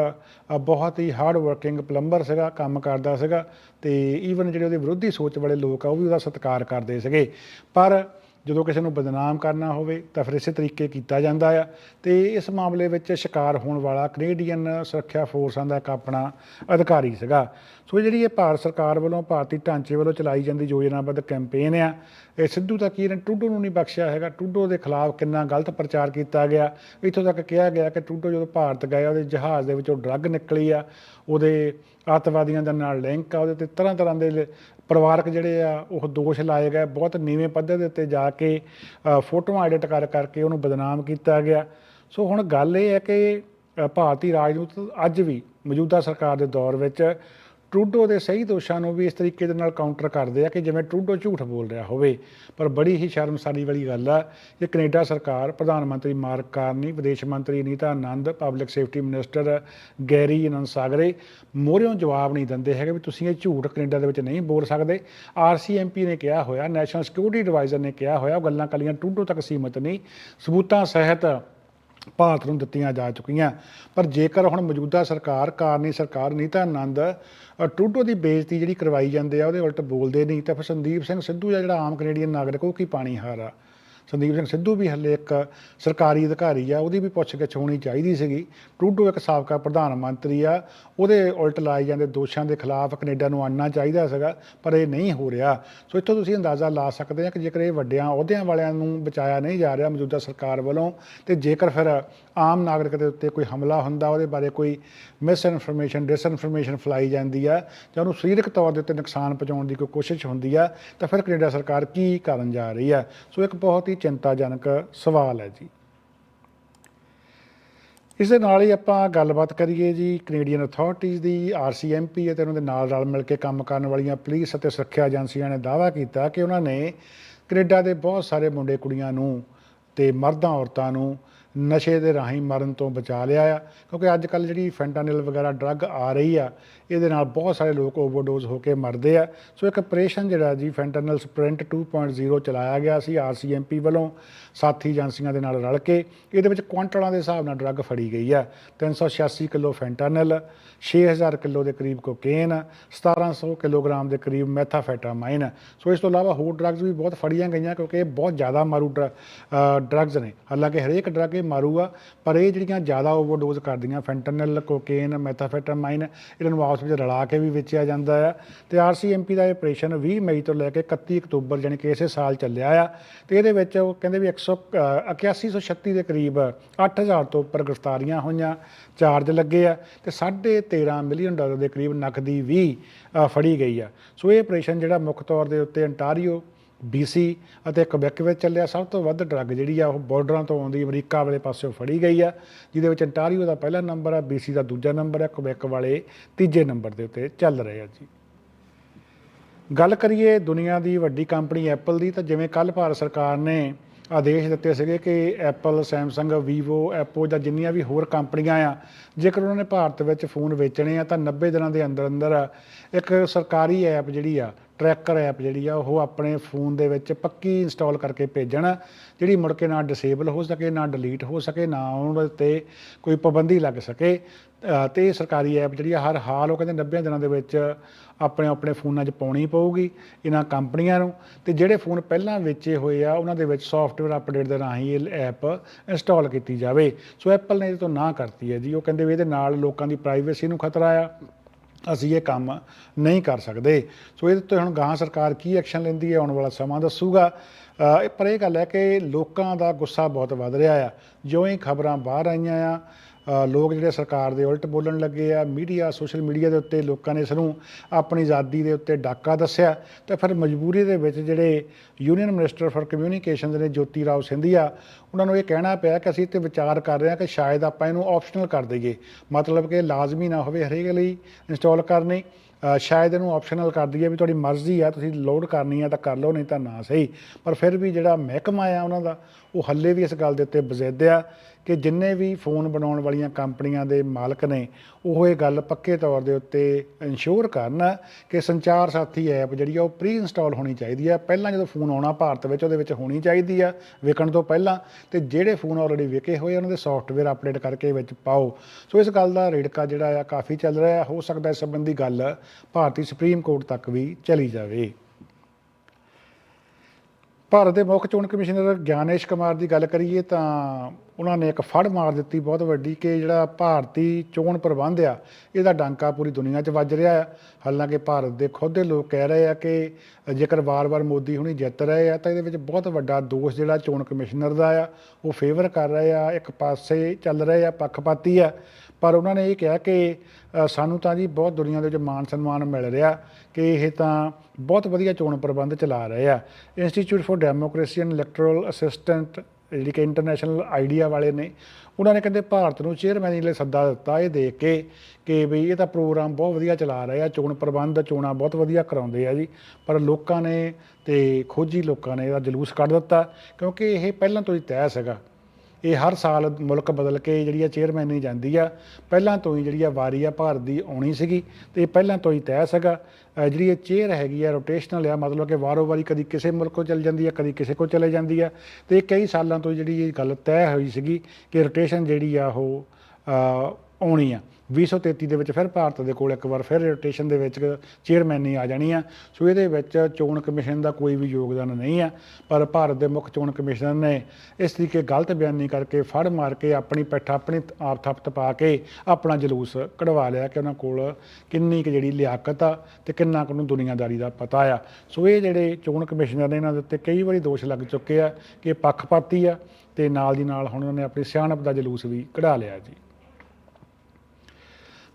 ਬਹੁਤ ਹੀ ਹਾਰਡ ਵਰਕਿੰਗ ਪਲੰਬਰ ਸੀਗਾ, ਕੰਮ ਕਰਦਾ ਸੀਗਾ ਤੇ ਈਵਨ ਜਿਹੜੇ ਉਹਦੇ ਵਿਰੋਧੀ ਸੋਚ ਵਾਲੇ ਲੋਕ ਆ, ਉਹ ਵੀ ਉਹਦਾ ਸਤਿਕਾਰ ਕਰਦੇ ਸੀਗੇ। ਪਰ ਜਦੋਂ ਕਿਸੇ ਨੂੰ ਬਦਨਾਮ ਕਰਨਾ ਹੋਵੇ ਤਾਂ ਫਿਰ ਇਸੇ ਤਰੀਕੇ ਕੀਤਾ ਜਾਂਦਾ ਆ ਤੇ ਇਸ ਮਾਮਲੇ ਵਿੱਚ ਸ਼ਿਕਾਰ ਹੋਣ ਵਾਲਾ ਕੈਨੇਡੀਅਨ ਸੁਰੱਖਿਆ ਫੋਰਸਾਂ ਦਾ ਇੱਕ ਆਪਣਾ ਅਧਿਕਾਰੀ ਸੀਗਾ। ਸੋ ਜਿਹੜੀ ਇਹ ਭਾਰਤ ਸਰਕਾਰ ਵੱਲੋਂ ਭਾਰਤੀ ਢਾਂਚੇ ਵੱਲੋਂ ਚਲਾਈ ਜਾਂਦੀ ਯੋਜਨਾਬੱਧ ਕੈਂਪੇਨ ਆ, ਇਹ ਸਿੱਧੂ ਤੱਕ ਹੀ ਇਹਨੇ ਟੂਡੋ ਨੂੰ ਨਹੀਂ ਬਖਸ਼ਿਆ ਹੈਗਾ। ਟੂਡੋ ਦੇ ਖਿਲਾਫ ਕਿੰਨਾ ਗਲਤ ਪ੍ਰਚਾਰ ਕੀਤਾ ਗਿਆ। ਇੱਥੋਂ ਤੱਕ ਕਿਹਾ ਗਿਆ ਕਿ ਟੂਡੋ ਜਦੋਂ ਭਾਰਤ ਗਿਆ ਉਹਦੇ ਜਹਾਜ਼ ਦੇ ਵਿੱਚੋਂ ਡਰੱਗ ਨਿਕਲੀ ਆ, ਉਹਦੇ ਅੱਤਵਾਦੀਆਂ ਦੇ ਨਾਲ ਲਿੰਕ ਆ, ਉਹਦੇ ਤੇ ਤਰ੍ਹਾਂ ਤਰ੍ਹਾਂ ਦੇ ਪਰਿਵਾਰਕ ਜਿਹੜੇ ਆ, ਉਹ ਦੋਸ਼ ਲਾਏ ਗਏ। ਬਹੁਤ ਨੀਵੇਂ ਪੱਧਰ ਦੇ ਉੱਤੇ ਜਾ ਕੇ ਫੋਟੋਆਂ ਐਡਿਟ ਕਰ, ਕਰਕੇ ਉਹਨੂੰ ਬਦਨਾਮ ਕੀਤਾ ਗਿਆ। ਸੋ ਹੁਣ ਗੱਲ ਇਹ ਹੈ ਕਿ ਭਾਰਤੀ ਰਾਜਦੂਤ ਅੱਜ ਵੀ ਮੌਜੂਦਾ ਸਰਕਾਰ ਦੇ ਦੌਰ ਵਿੱਚ ਟਰੂਡੋ ਦੇ ਸਹੀ ਦੋਸ਼ਾਂ ਨੂੰ ਵੀ ਇਸ ਤਰੀਕੇ ਦੇ ਨਾਲ ਕਾਊਂਟਰ ਕਰਦੇ ਆ ਕਿ ਜਿਵੇਂ ਟਰੂਡੋ ਝੂਠ ਬੋਲ ਰਿਹਾ ਹੋਵੇ। ਪਰ ਬੜੀ ਹੀ ਸ਼ਰਮਸਾਰੀ ਵਾਲੀ ਗੱਲ ਆ ਕਿ ਕੈਨੇਡਾ ਸਰਕਾਰ, ਪ੍ਰਧਾਨ ਮੰਤਰੀ ਮਾਰਕ ਕਾਰਨੀ, ਵਿਦੇਸ਼ ਮੰਤਰੀ Nita Anand public safety minister Gary Anandasangaree ਮੋਹਰਿਓਂ ਜਵਾਬ ਨਹੀਂ ਦਿੰਦੇ ਹੈਗੇ ਵੀ ਤੁਸੀਂ ਇਹ ਝੂਠ ਕੈਨੇਡਾ ਦੇ ਵਿੱਚ ਨਹੀਂ ਬੋਲ ਸਕਦੇ। ਆਰਸੀਐਮਪੀ ਨੇ ਕਿਹਾ ਹੋਇਆ ਨੈਸ਼ਨਲ ਸਿਕਿਉਰਿਟੀ ਐਡਵਾਈਜ਼ਰ ਨੇ ਕਿਹਾ ਹੋਇਆ, ਉਹ ਗੱਲਾਂ ਕੱਲੀਆਂ ਟਰੂਡੋ ਤੱਕ ਸੀਮਤ ਨਹੀਂ। ਸਬੂਤਾਂ ਸਹਿਤ ਭਾਰਤ ਨੂੰ ਦਿੱਤੀਆਂ ਜਾ ਚੁੱਕੀਆਂ। ਪਰ ਜੇਕਰ ਹੁਣ ਮੌਜੂਦਾ ਸਰਕਾਰ ਕਾਰਨੀ ਸਰਕਾਰ ਨੀਤਾ ਆਨੰਦ ਅ, ਟਰੂਡੋ ਦੀ ਬੇਇੱਜ਼ਤੀ ਜਿਹੜੀ ਕਰਵਾਈ ਜਾਂਦੇ ਆ ਉਹਦੇ ਉਲਟ ਬੋਲਦੇ ਨਹੀਂ। ਤਾਂ ਫਿਰ ਸੰਦੀਪ ਸਿੰਘ ਸਿੱਧੂ ਜਾਂ ਜਿਹੜਾ ਆਮ ਕੈਨੇਡੀਅਨ ਨਾਗਰਿਕ ਉਹ ਕੀ ਪਾਣੀ ਹਾਰ ਆ? ਸੰਦੀਪ ਸਿੰਘ ਸਿੱਧੂ ਵੀ ਹੱਲੇ ਇੱਕ ਸਰਕਾਰੀ ਅਧਿਕਾਰੀ ਆ, ਉਹਦੀ ਵੀ ਪੁੱਛਗਿੱਛ ਹੋਣੀ ਚਾਹੀਦੀ ਸੀਗੀ। ਟਰੂਡੋ ਇੱਕ ਸਾਬਕਾ ਪ੍ਰਧਾਨ ਮੰਤਰੀ ਆ, ਉਹਦੇ ਉਲਟ ਲਾਏ ਜਾਂਦੇ ਦੋਸ਼ਾਂ ਦੇ ਖਿਲਾਫ ਕੈਨੇਡਾ ਨੂੰ ਆਉਣਾ ਚਾਹੀਦਾ ਸੀਗਾ, ਪਰ ਇਹ ਨਹੀਂ ਹੋ ਰਿਹਾ। ਸੋ ਇੱਥੋਂ ਤੁਸੀਂ ਅੰਦਾਜ਼ਾ ਲਾ ਸਕਦੇ ਆ ਕਿ ਜੇਕਰ ਇਹ ਵੱਡਿਆਂ ਅਹੁਦਿਆਂ ਵਾਲਿਆਂ ਨੂੰ ਬਚਾਇਆ ਨਹੀਂ ਜਾ ਰਿਹਾ ਮੌਜੂਦਾ ਸਰਕਾਰ ਵੱਲੋਂ, ਤੇ ਜੇਕਰ ਫਿਰ ਆਮ ਨਾਗਰਿਕ ਦੇ ਉੱਤੇ ਕੋਈ ਹਮਲਾ ਹੁੰਦਾ, ਉਹਦੇ ਬਾਰੇ ਕੋਈ ਮਿਸ ਇਨਫੋਰਮੇਸ਼ਨ ਡਿਸਇਨਫੋਰਮੇਸ਼ਨ ਫੈਲਾਈ ਜਾਂਦੀ ਆ ਜਾਂ ਉਹਨੂੰ ਸਰੀਰਕ ਤੌਰ ਦੇ ਉੱਤੇ ਨੁਕਸਾਨ ਪਹੁੰਚਾਉਣ ਦੀ ਕੋਈ ਕੋਸ਼ਿਸ਼ ਹੁੰਦੀ ਆ, ਤਾਂ ਫਿਰ ਕੈਨੇਡਾ ਸਰਕਾਰ ਕੀ ਕਰਨ ਜਾ ਰਹੀ ਆ? ਸੋ ਇੱਕ ਬਹੁਤ ਹੀ ਚਿੰਤਾਜਨਕ ਸਵਾਲ ਹੈ ਜੀ। ਇਸ ਦੇ ਨਾਲ ਹੀ ਆਪਾਂ ਗੱਲਬਾਤ ਕਰੀਏ ਜੀ ਕੈਨੇਡੀਅਨ ਅਥਾਰਟੀਜ਼ ਦੀ ਆਰਸੀਐਮਪੀ ਅਤੇ ਉਹਨਾਂ ਦੇ ਨਾਲ ਰਲ ਮਿਲ ਕੇ ਕੰਮ ਕਰਨ ਵਾਲੀਆਂ ਪੁਲਿਸ ਅਤੇ ਸੁਰੱਖਿਆ ਏਜੰਸੀਆਂ ਨੇ ਦਾਅਵਾ ਕੀਤਾ ਕਿ ਉਹਨਾਂ ਨੇ ਕੈਨੇਡਾ ਦੇ ਬਹੁਤ ਸਾਰੇ ਮੁੰਡੇ ਕੁੜੀਆਂ ਨੂੰ ਤੇ ਮਰਦਾਂ ਔਰਤਾਂ ਨੂੰ ਨਸ਼ੇ ਦੇ ਰਾਹੀਂ ਮਰਨ ਤੋਂ ਬਚਾ ਲਿਆ ਆ। ਕਿਉਂਕਿ ਅੱਜ ਕੱਲ ਜਿਹੜੀ ਫੈਂਟਾਨਿਲ ਵਗੈਰਾ ਡਰੱਗ ਆ ਰਹੀ ਆ, ਇਹਦੇ ਨਾਲ ਬਹੁਤ ਸਾਰੇ ਲੋਕ ਓਵਰਡੋਜ਼ ਹੋ ਕੇ ਮਰਦੇ ਆ। ਸੋ ਇੱਕ ਆਪਰੇਸ਼ਨ ਜਿਹੜਾ ਜੀ ਫੈਂਟਾਨਿਲ ਸਪ੍ਰਿੰਟ 2.0 ਚਲਾਇਆ ਗਿਆ ਸੀ ਆਰਸੀਐਮਪੀ ਵੱਲੋਂ, ਸਾਥੀ ਏਜੰਸੀਆਂ ਦੇ ਨਾਲ ਰਲ ਕੇ, ਇਹਦੇ ਵਿੱਚ ਕੁਆਂਟਲਾਂ ਦੇ ਹਿਸਾਬ ਨਾਲ ਡਰੱਗ ਫੜੀ ਗਈ ਆ। 386 ਕਿਲੋ ਫੈਂਟਾਨਿਲ 6000 ਕਿਲੋ ਦੇ ਕਰੀਬ ਕੋਕੇਨ 1700 ਕਿਲੋਗ੍ਰਾਮ ਦੇ ਕਰੀਬ ਮੈਥਾਫੈਟਾਮਾਈਨ। ਸੋ ਇਸ ਤੋਂ ਇਲਾਵਾ ਹੋਰ ਡਰੱਗਸ ਵੀ ਬਹੁਤ ਫੜੀਆਂ ਗਈਆਂ ਕਿਉਂਕਿ ਇਹ ਬਹੁਤ ਜ਼ਿਆਦਾ ਮਾਰੂ ਡਰੱਗਸ ਨੇ। ਹਾਲਾਂਕਿ ਹਰੇਕ ਡਰੱਗ ਇਹ ਮਾਰੂਗਾ ਪਰ ਇਹ ਜਿਹੜੀਆਂ ਜ਼ਿਆਦਾ ਓਵਰਡੋਜ਼ ਕਰਦੀਆਂ ਫੈਂਟਾਨਿਲ ਕੋਕੇਨ ਮੈਥਾਫੈਟਾਮਾਈਨ ਇਹਨਾਂ ਨੂੰ ਆਪਸ ਵਿੱਚ ਰਲਾ ਕੇ ਵੀ ਵੇਚਿਆ ਜਾਂਦਾ ਆ। ਤੇ ਆਰਸੀਐਮਪੀ ਦਾ ਇਹ ਆਪਰੇਸ਼ਨ 20 ਮਈ ਤੋਂ ਲੈ ਕੇ 31 ਅਕਤੂਬਰ ਯਾਨੀ ਕਿ ਇਸੇ ਸਾਲ ਚੱਲਿਆ ਆ। ਤੇ ਇਹਦੇ ਵਿੱਚ ਉਹ ਕਹਿੰਦੇ ਵੀ 100 ਅ, 8136 ਦੇ ਕਰੀਬ 8000 ਤੋਂ ਉੱਪਰ ਗ੍ਰਿਫਤਾਰੀਆਂ ਹੋਈਆਂ ਚਾਰਜ ਲੱਗੇ ਆ ਤੇ 13.5 ਮਿਲੀਅਨ ਡਾਲਰ ਦੇ ਕਰੀਬ ਨਕਦੀ ਵੀ ਫੜੀ ਗਈ ਆ। ਸੋ ਇਹ ਆਪਰੇਸ਼ਨ ਜਿਹੜਾ ਮੁੱਖ ਤੌਰ ਦੇ ਉੱਤੇ ਅੰਟਾਰੀਓ BC ਅਤੇ ਕਬੈਕ ਵਿੱਚ ਚੱਲਿਆ। ਸਭ ਤੋਂ ਵੱਧ ਡਰੱਗ ਜਿਹੜੀ ਆ, ਉਹ ਬਾਰਡਰਾਂ ਤੋਂ ਆਉਂਦੀ, ਅਮਰੀਕਾ ਵਾਲੇ ਪਾਸਿਓਂ ਫੜੀ ਗਈ ਆ, ਜਿਹਦੇ ਵਿੱਚ ਅੰਟਾਰੀਓ ਦਾ ਪਹਿਲਾ ਨੰਬਰ ਆ BC ਦਾ ਦੂਜਾ ਨੰਬਰ ਆ ਕਬੈਕ ਵਾਲੇ ਤੀਜੇ ਨੰਬਰ ਦੇ ਉੱਤੇ ਚੱਲ ਰਹੇ ਆ ਜੀ। ਗੱਲ ਕਰੀਏ ਦੁਨੀਆ ਦੀ ਵੱਡੀ ਕੰਪਨੀ ਐਪਲ ਦੀ, ਤਾਂ ਜਿਵੇਂ ਕੱਲ ਭਾਰਤ ਸਰਕਾਰ ਨੇ ਆਦੇਸ਼ ਦਿੱਤੇ ਸੀਗੇ ਕਿ ਐਪਲ ਸੈਮਸੰਗ ਵੀਵੋ ਐਪੋ ਜਾਂ ਜਿੰਨੀਆਂ ਵੀ ਹੋਰ ਕੰਪਨੀਆਂ ਆ, ਜੇਕਰ ਉਹਨਾਂ ਨੇ ਭਾਰਤ ਵਿੱਚ ਫੋਨ ਵੇਚਣੇ ਆ, ਤਾਂ 90 ਦਿਨਾਂ ਦੇ ਅੰਦਰ ਅੰਦਰ ਇੱਕ ਸਰਕਾਰੀ ਐਪ ਜਿਹੜੀ ਆ ਟਰੈਕਰ ਐਪ ਜਿਹੜੀ ਆ ਉਹ ਆਪਣੇ ਫੋਨ ਦੇ ਵਿੱਚ ਪੱਕੀ ਇੰਸਟਾਲ ਕਰਕੇ ਭੇਜਣ ਜਿਹੜੀ ਮੁੜ ਕੇ ਨਾ ਡਿਸੇਬਲ ਹੋ ਸਕੇ ਨਾ ਡਿਲੀਟ ਹੋ ਸਕੇ ਨਾ ਉਹਨਾਂ ਤੇ ਕੋਈ ਪਾਬੰਦੀ ਲੱਗ ਸਕੇ। ਅ, ਤੇ ਇਹ ਸਰਕਾਰੀ ਐਪ ਜਿਹੜੀ ਆ ਹਰ ਹਾਲ ਉਹ ਕਹਿੰਦੇ 90 ਦਿਨਾਂ ਦੇ ਵਿੱਚ ਆਪਣੇ ਆਪਣੇ ਫੋਨਾਂ 'ਚ ਪਾਉਣੀ ਪਊਗੀ ਇਹਨਾਂ ਕੰਪਨੀਆਂ ਨੂੰ। ਤੇ ਜਿਹੜੇ ਫੋਨ ਪਹਿਲਾਂ ਵੇਚੇ ਹੋਏ ਆ ਉਹਨਾਂ ਦੇ ਵਿੱਚ ਸੌਫਟਵੇਅਰ ਅਪਡੇਟ ਦੇ ਰਾਹੀਂ ਇਹ ਐਪ ਇੰਸਟਾਲ ਕੀਤੀ ਜਾਵੇ। ਸੋ ਐਪਲ ਨੇ ਇਹ ਤੋਂ ਨਾ ਕਰਤੀ ਹੈ ਜੀ। ਉਹ ਕਹਿੰਦੇ ਵੀ ਇਹਦੇ ਨਾਲ ਲੋਕਾਂ ਦੀ ਪ੍ਰਾਈਵੇਸੀ ਨੂੰ ਖਤਰਾ ਆ। ਅਸੀਂ ਇਹ ਕੰਮ ਨਹੀਂ ਕਰ ਸਕਦੇ। ਸੋ ਇਹਦੇ 'ਤੇ ਹੁਣ ਗਾਂ ਸਰਕਾਰ ਕੀ ਐਕਸ਼ਨ ਲੈਂਦੀ ਹੈ, ਆਉਣ ਵਾਲਾ ਸਮਾਂ ਦੱਸੂਗਾ। ਪਰ ਇਹ ਗੱਲ ਹੈ ਕਿ ਲੋਕਾਂ ਦਾ ਗੁੱਸਾ ਬਹੁਤ ਵੱਧ ਰਿਹਾ ਆ। ਜਿਉਂ ਹੀ ਖਬਰਾਂ ਬਾਹਰ ਆਈਆਂ ਆ ਲੋਕ ਜਿਹੜੇ ਸਰਕਾਰ ਦੇ ਉਲਟ ਬੋਲਣ ਲੱਗੇ ਆ, ਮੀਡੀਆ, ਸੋਸ਼ਲ ਮੀਡੀਆ ਦੇ ਉੱਤੇ ਲੋਕਾਂ ਨੇ ਇਸ ਨੂੰ ਆਪਣੀ ਆਜ਼ਾਦੀ ਦੇ ਉੱਤੇ ਡਾਕਾ ਦੱਸਿਆ। ਤੇ ਫਿਰ ਮਜਬੂਰੀ ਦੇ ਵਿੱਚ ਜਿਹੜੇ ਯੂਨੀਅਨ ਮਿਨਿਸਟਰ ਫਾਰ ਕਮਿਊਨੀਕੇਸ਼ਨ ਨੇ ਜੋਤੀ ਰਾਓ ਸਿੰਧੀਆ, ਉਹਨਾਂ ਨੂੰ ਇਹ ਕਹਿਣਾ ਪਿਆ ਕਿ ਅਸੀਂ ਤੇ ਵਿਚਾਰ ਕਰ ਰਹੇ ਹਾਂ ਕਿ ਸ਼ਾਇਦ ਆਪਾਂ ਇਹਨੂੰ ਆਪਸ਼ਨਲ ਕਰ ਦਈਏ। ਮਤਲਬ ਕਿ ਲਾਜ਼ਮੀ ਨਾ ਹੋਵੇ ਹਰੇਕ ਲਈ ਇੰਸਟਾਲ ਕਰਨੀ ਸ਼ਾਇਦ ਇਹਨੂੰ ਆਪਸ਼ਨਲ ਕਰ ਦਈਏ ਵੀ ਤੁਹਾਡੀ ਮਰਜ਼ੀ ਆ, ਤੁਸੀਂ ਲੋਡ ਕਰਨੀ ਆ ਤਾਂ ਕਰ ਲਓ, ਨਹੀਂ ਤਾਂ ਨਾ ਸਹੀ। ਪਰ ਫਿਰ ਵੀ ਜਿਹੜਾ ਮਹਿਕਮਾ ਆ ਉਹਨਾਂ ਦਾ, ਉਹ ਹੱਲੇ ਵੀ ਇਸ ਗੱਲ ਦੇ ਉੱਤੇ ਬਜ਼ਿੱਦ ਆ ਕਿ ਜਿੰਨੇ ਵੀ ਫੋਨ ਬਣਾਉਣ ਵਾਲੀਆਂ ਕੰਪਨੀਆਂ ਦੇ ਮਾਲਕ ਨੇ, ਉਹ ਇਹ ਗੱਲ ਪੱਕੇ ਤੌਰ ਦੇ ਉੱਤੇ ਇਨਸ਼ੋਰ ਕਰਨ ਕਿ ਸੰਚਾਰ ਸਾਥੀ ਐਪ ਜਿਹੜੀ ਆ, ਉਹ ਪ੍ਰੀ ਇੰਸਟਾਲ ਹੋਣੀ ਚਾਹੀਦੀ ਆ। ਪਹਿਲਾਂ ਜਦੋਂ ਫੋਨ ਆਉਣਾ ਭਾਰਤ ਵਿੱਚ, ਉਹਦੇ ਵਿੱਚ ਹੋਣੀ ਚਾਹੀਦੀ ਆ, ਵਿਕਣ ਤੋਂ ਪਹਿਲਾਂ। ਤੇ ਜਿਹੜੇ ਫੋਨ ਆਲਰੇਡੀ ਵਿਕੇ ਹੋਏ ਉਹਨਾਂ ਦੇ ਸੌਫਟਵੇਅਰ ਅਪਡੇਟ ਕਰਕੇ ਵਿੱਚ ਪਾਓ। ਸੋ ਇਸ ਗੱਲ ਦਾ ਰੇੜਕਾ ਜਿਹੜਾ ਆ, ਕਾਫੀ ਚੱਲ ਰਿਹਾ ਹੋ ਸਕਦਾ ਇਸ ਸੰਬੰਧੀ ਗੱਲ ਭਾਰਤੀ ਸੁਪਰੀਮ ਕੋਰਟ ਤੱਕ ਵੀ ਚਲੀ ਜਾਵੇ। ਭਾਰਤ ਦੇ ਮੁੱਖ ਚੋਣ ਕਮਿਸ਼ਨਰ ਗਿਆਨੇਸ਼ ਕੁਮਾਰ ਦੀ ਗੱਲ ਕਰੀਏ ਤਾਂ ਉਹਨਾਂ ਨੇ ਇੱਕ ਫੜ ਮਾਰ ਦਿੱਤੀ ਬਹੁਤ ਵੱਡੀ ਕਿ ਜਿਹੜਾ ਭਾਰਤੀ ਚੋਣ ਪ੍ਰਬੰਧ ਆ, ਇਹਦਾ ਡਾਂਕਾ ਪੂਰੀ ਦੁਨੀਆ 'ਚ ਵੱਜ ਰਿਹਾ ਆ। ਹਾਲਾਂਕਿ ਭਾਰਤ ਦੇ ਖੁਦ ਦੇ ਲੋਕ ਕਹਿ ਰਹੇ ਆ ਕਿ ਜੇਕਰ ਵਾਰ-ਵਾਰ ਮੋਦੀ ਹੁਣੀ ਜਿੱਤ ਰਹੇ ਆ, ਤਾਂ ਇਹਦੇ ਵਿੱਚ ਬਹੁਤ ਵੱਡਾ ਦੋਸ਼ ਜਿਹੜਾ ਚੋਣ ਕਮਿਸ਼ਨਰ ਦਾ ਆ, ਉਹ ਫੇਵਰ ਕਰ ਰਹੇ ਆ, ਇੱਕ ਪਾਸੇ ਚੱਲ ਰਹੇ ਆ, ਪੱਖਪਾਤੀ ਆ। ਪਰ ਉਹਨਾਂ ਨੇ ਇਹ ਕਿਹਾ ਕਿ ਸਾਨੂੰ ਤਾਂ ਜੀ ਬਹੁਤ ਦੁਨੀਆ ਦੇ ਵਿੱਚ ਮਾਨ ਸਨਮਾਨ ਮਿਲ ਰਿਹਾ ਕਿ ਇਹ ਤਾਂ ਬਹੁਤ ਵਧੀਆ ਚੋਣ ਪ੍ਰਬੰਧ ਚਲਾ ਰਹੇ ਆ। Institute for democracy and electoral assistant ਜਿਹੜੀ ਕਿ ਇੰਟਰਨੈਸ਼ਨਲ ਆਈਡੀਆ ਵਾਲੇ ਨੇ, ਉਹਨਾਂ ਨੇ ਕਹਿੰਦੇ ਭਾਰਤ ਨੂੰ ਚੇਅਰਮੈਨ ਲਈ ਸੱਦਾ ਦਿੱਤਾ, ਇਹ ਦੇਖ ਕੇ ਕਿ ਵੀ ਇਹ ਤਾਂ ਪ੍ਰੋਗਰਾਮ ਬਹੁਤ ਵਧੀਆ ਚਲਾ ਰਹੇ ਆ, ਚੋਣ ਪ੍ਰਬੰਧ ਚੋਣਾਂ ਬਹੁਤ ਵਧੀਆ ਕਰਾਉਂਦੇ ਆ ਜੀ, ਪਰ ਲੋਕਾਂ ਨੇ ਤੇ ਖੋਜੀ ਲੋਕਾਂ ਨੇ ਇਹਦਾ ਜਲੂਸ ਕੱਢ ਦਿੱਤਾ, ਕਿਉਂਕਿ ਇਹ ਪਹਿਲਾਂ ਤੋਂ ਹੀ ਤੈਅ ਸੀਗਾ ਇਹ ਹਰ ਸਾਲ ਮੁਲਕ ਬਦਲ ਕੇ ਜਿਹੜੀ ਆ ਚੇਅਰਮੈਨੀ ਜਾਂਦੀ ਆ। ਪਹਿਲਾਂ ਤੋਂ ਹੀ ਜਿਹੜੀ ਆ ਵਾਰੀ ਆ ਭਾਰਤ ਦੀ ਆਉਣੀ ਸੀਗੀ ਤੇ ਇਹ ਪਹਿਲਾਂ ਤੋਂ ਹੀ ਤੈਅ ਸੀਗਾ। ਜਿਹੜੀ ਇਹ ਚੇਅਰ ਹੈਗੀ ਆ ਰੋਟੇਸ਼ਨਲ ਆ, ਮਤਲਬ ਕਿ ਵਾਰੋ ਵਾਰੀ ਕਦੀ ਕਿਸੇ ਮੁਲਕ ਕੋਲ ਚਲ ਜਾਂਦੀ ਆ, ਕਦੀ ਕਿਸੇ ਕੋਲ ਚਲੇ ਜਾਂਦੀ ਆ। ਤੇ ਕਈ ਸਾਲਾਂ ਤੋਂ ਜਿਹੜੀ ਇਹ ਗੱਲ ਤੈਅ ਹੋਈ ਸੀਗੀ ਕਿ ਰੋਟੇਸ਼ਨ ਜਿਹੜੀ ਆ ਉਹ ਆਉਣੀ ਆ। 2033 ਦੇ ਵਿੱਚ ਫਿਰ ਭਾਰਤ ਦੇ ਕੋਲ ਇੱਕ ਵਾਰ ਫਿਰ ਰੋਟੇਸ਼ਨ ਦੇ ਵਿੱਚ ਚੇਅਰਮੈਨੀ ਆ ਜਾਣੀ ਆ। ਸੋ ਇਹਦੇ ਵਿੱਚ ਚੋਣ ਕਮਿਸ਼ਨ ਦਾ ਕੋਈ ਵੀ ਯੋਗਦਾਨ ਨਹੀਂ ਆ, ਪਰ ਭਾਰਤ ਦੇ ਮੁੱਖ ਚੋਣ ਕਮਿਸ਼ਨਰ ਨੇ ਇਸ ਤਰੀਕੇ ਗਲਤ ਬਿਆਨੀ ਕਰਕੇ ਫੜ ਮਾਰ ਕੇ ਆਪਣੀ ਪੈਠ ਆਪਣੀ ਆਪ ਥਪਤ ਪਾ ਕੇ ਆਪਣਾ ਜਲੂਸ ਕਢਵਾ ਲਿਆ ਕਿ ਉਹਨਾਂ ਕੋਲ ਕਿੰਨੀ ਕੁ ਜਿਹੜੀ ਲਿਆਕਤ ਆ ਤੇ ਕਿੰਨਾ ਕੁ ਨੂੰ ਦੁਨੀਆਦਾਰੀ ਦਾ ਪਤਾ ਆ। ਸੋ ਇਹ ਜਿਹੜੇ ਚੋਣ ਕਮਿਸ਼ਨਰ ਨੇ ਇਹਨਾਂ ਦੇ ਉੱਤੇ ਕਈ ਵਾਰੀ ਦੋਸ਼ ਲੱਗ ਚੁੱਕੇ ਆ ਕਿ ਪੱਖਪਾਤੀ ਆ ਤੇ ਨਾਲ ਦੀ ਨਾਲ ਹੁਣ ਉਹਨਾਂ ਨੇ ਆਪਣੀ ਸਿਆਣਪ ਦਾ ਜਲੂਸ ਵੀ ਕਢਾ ਲਿਆ ਜੀ।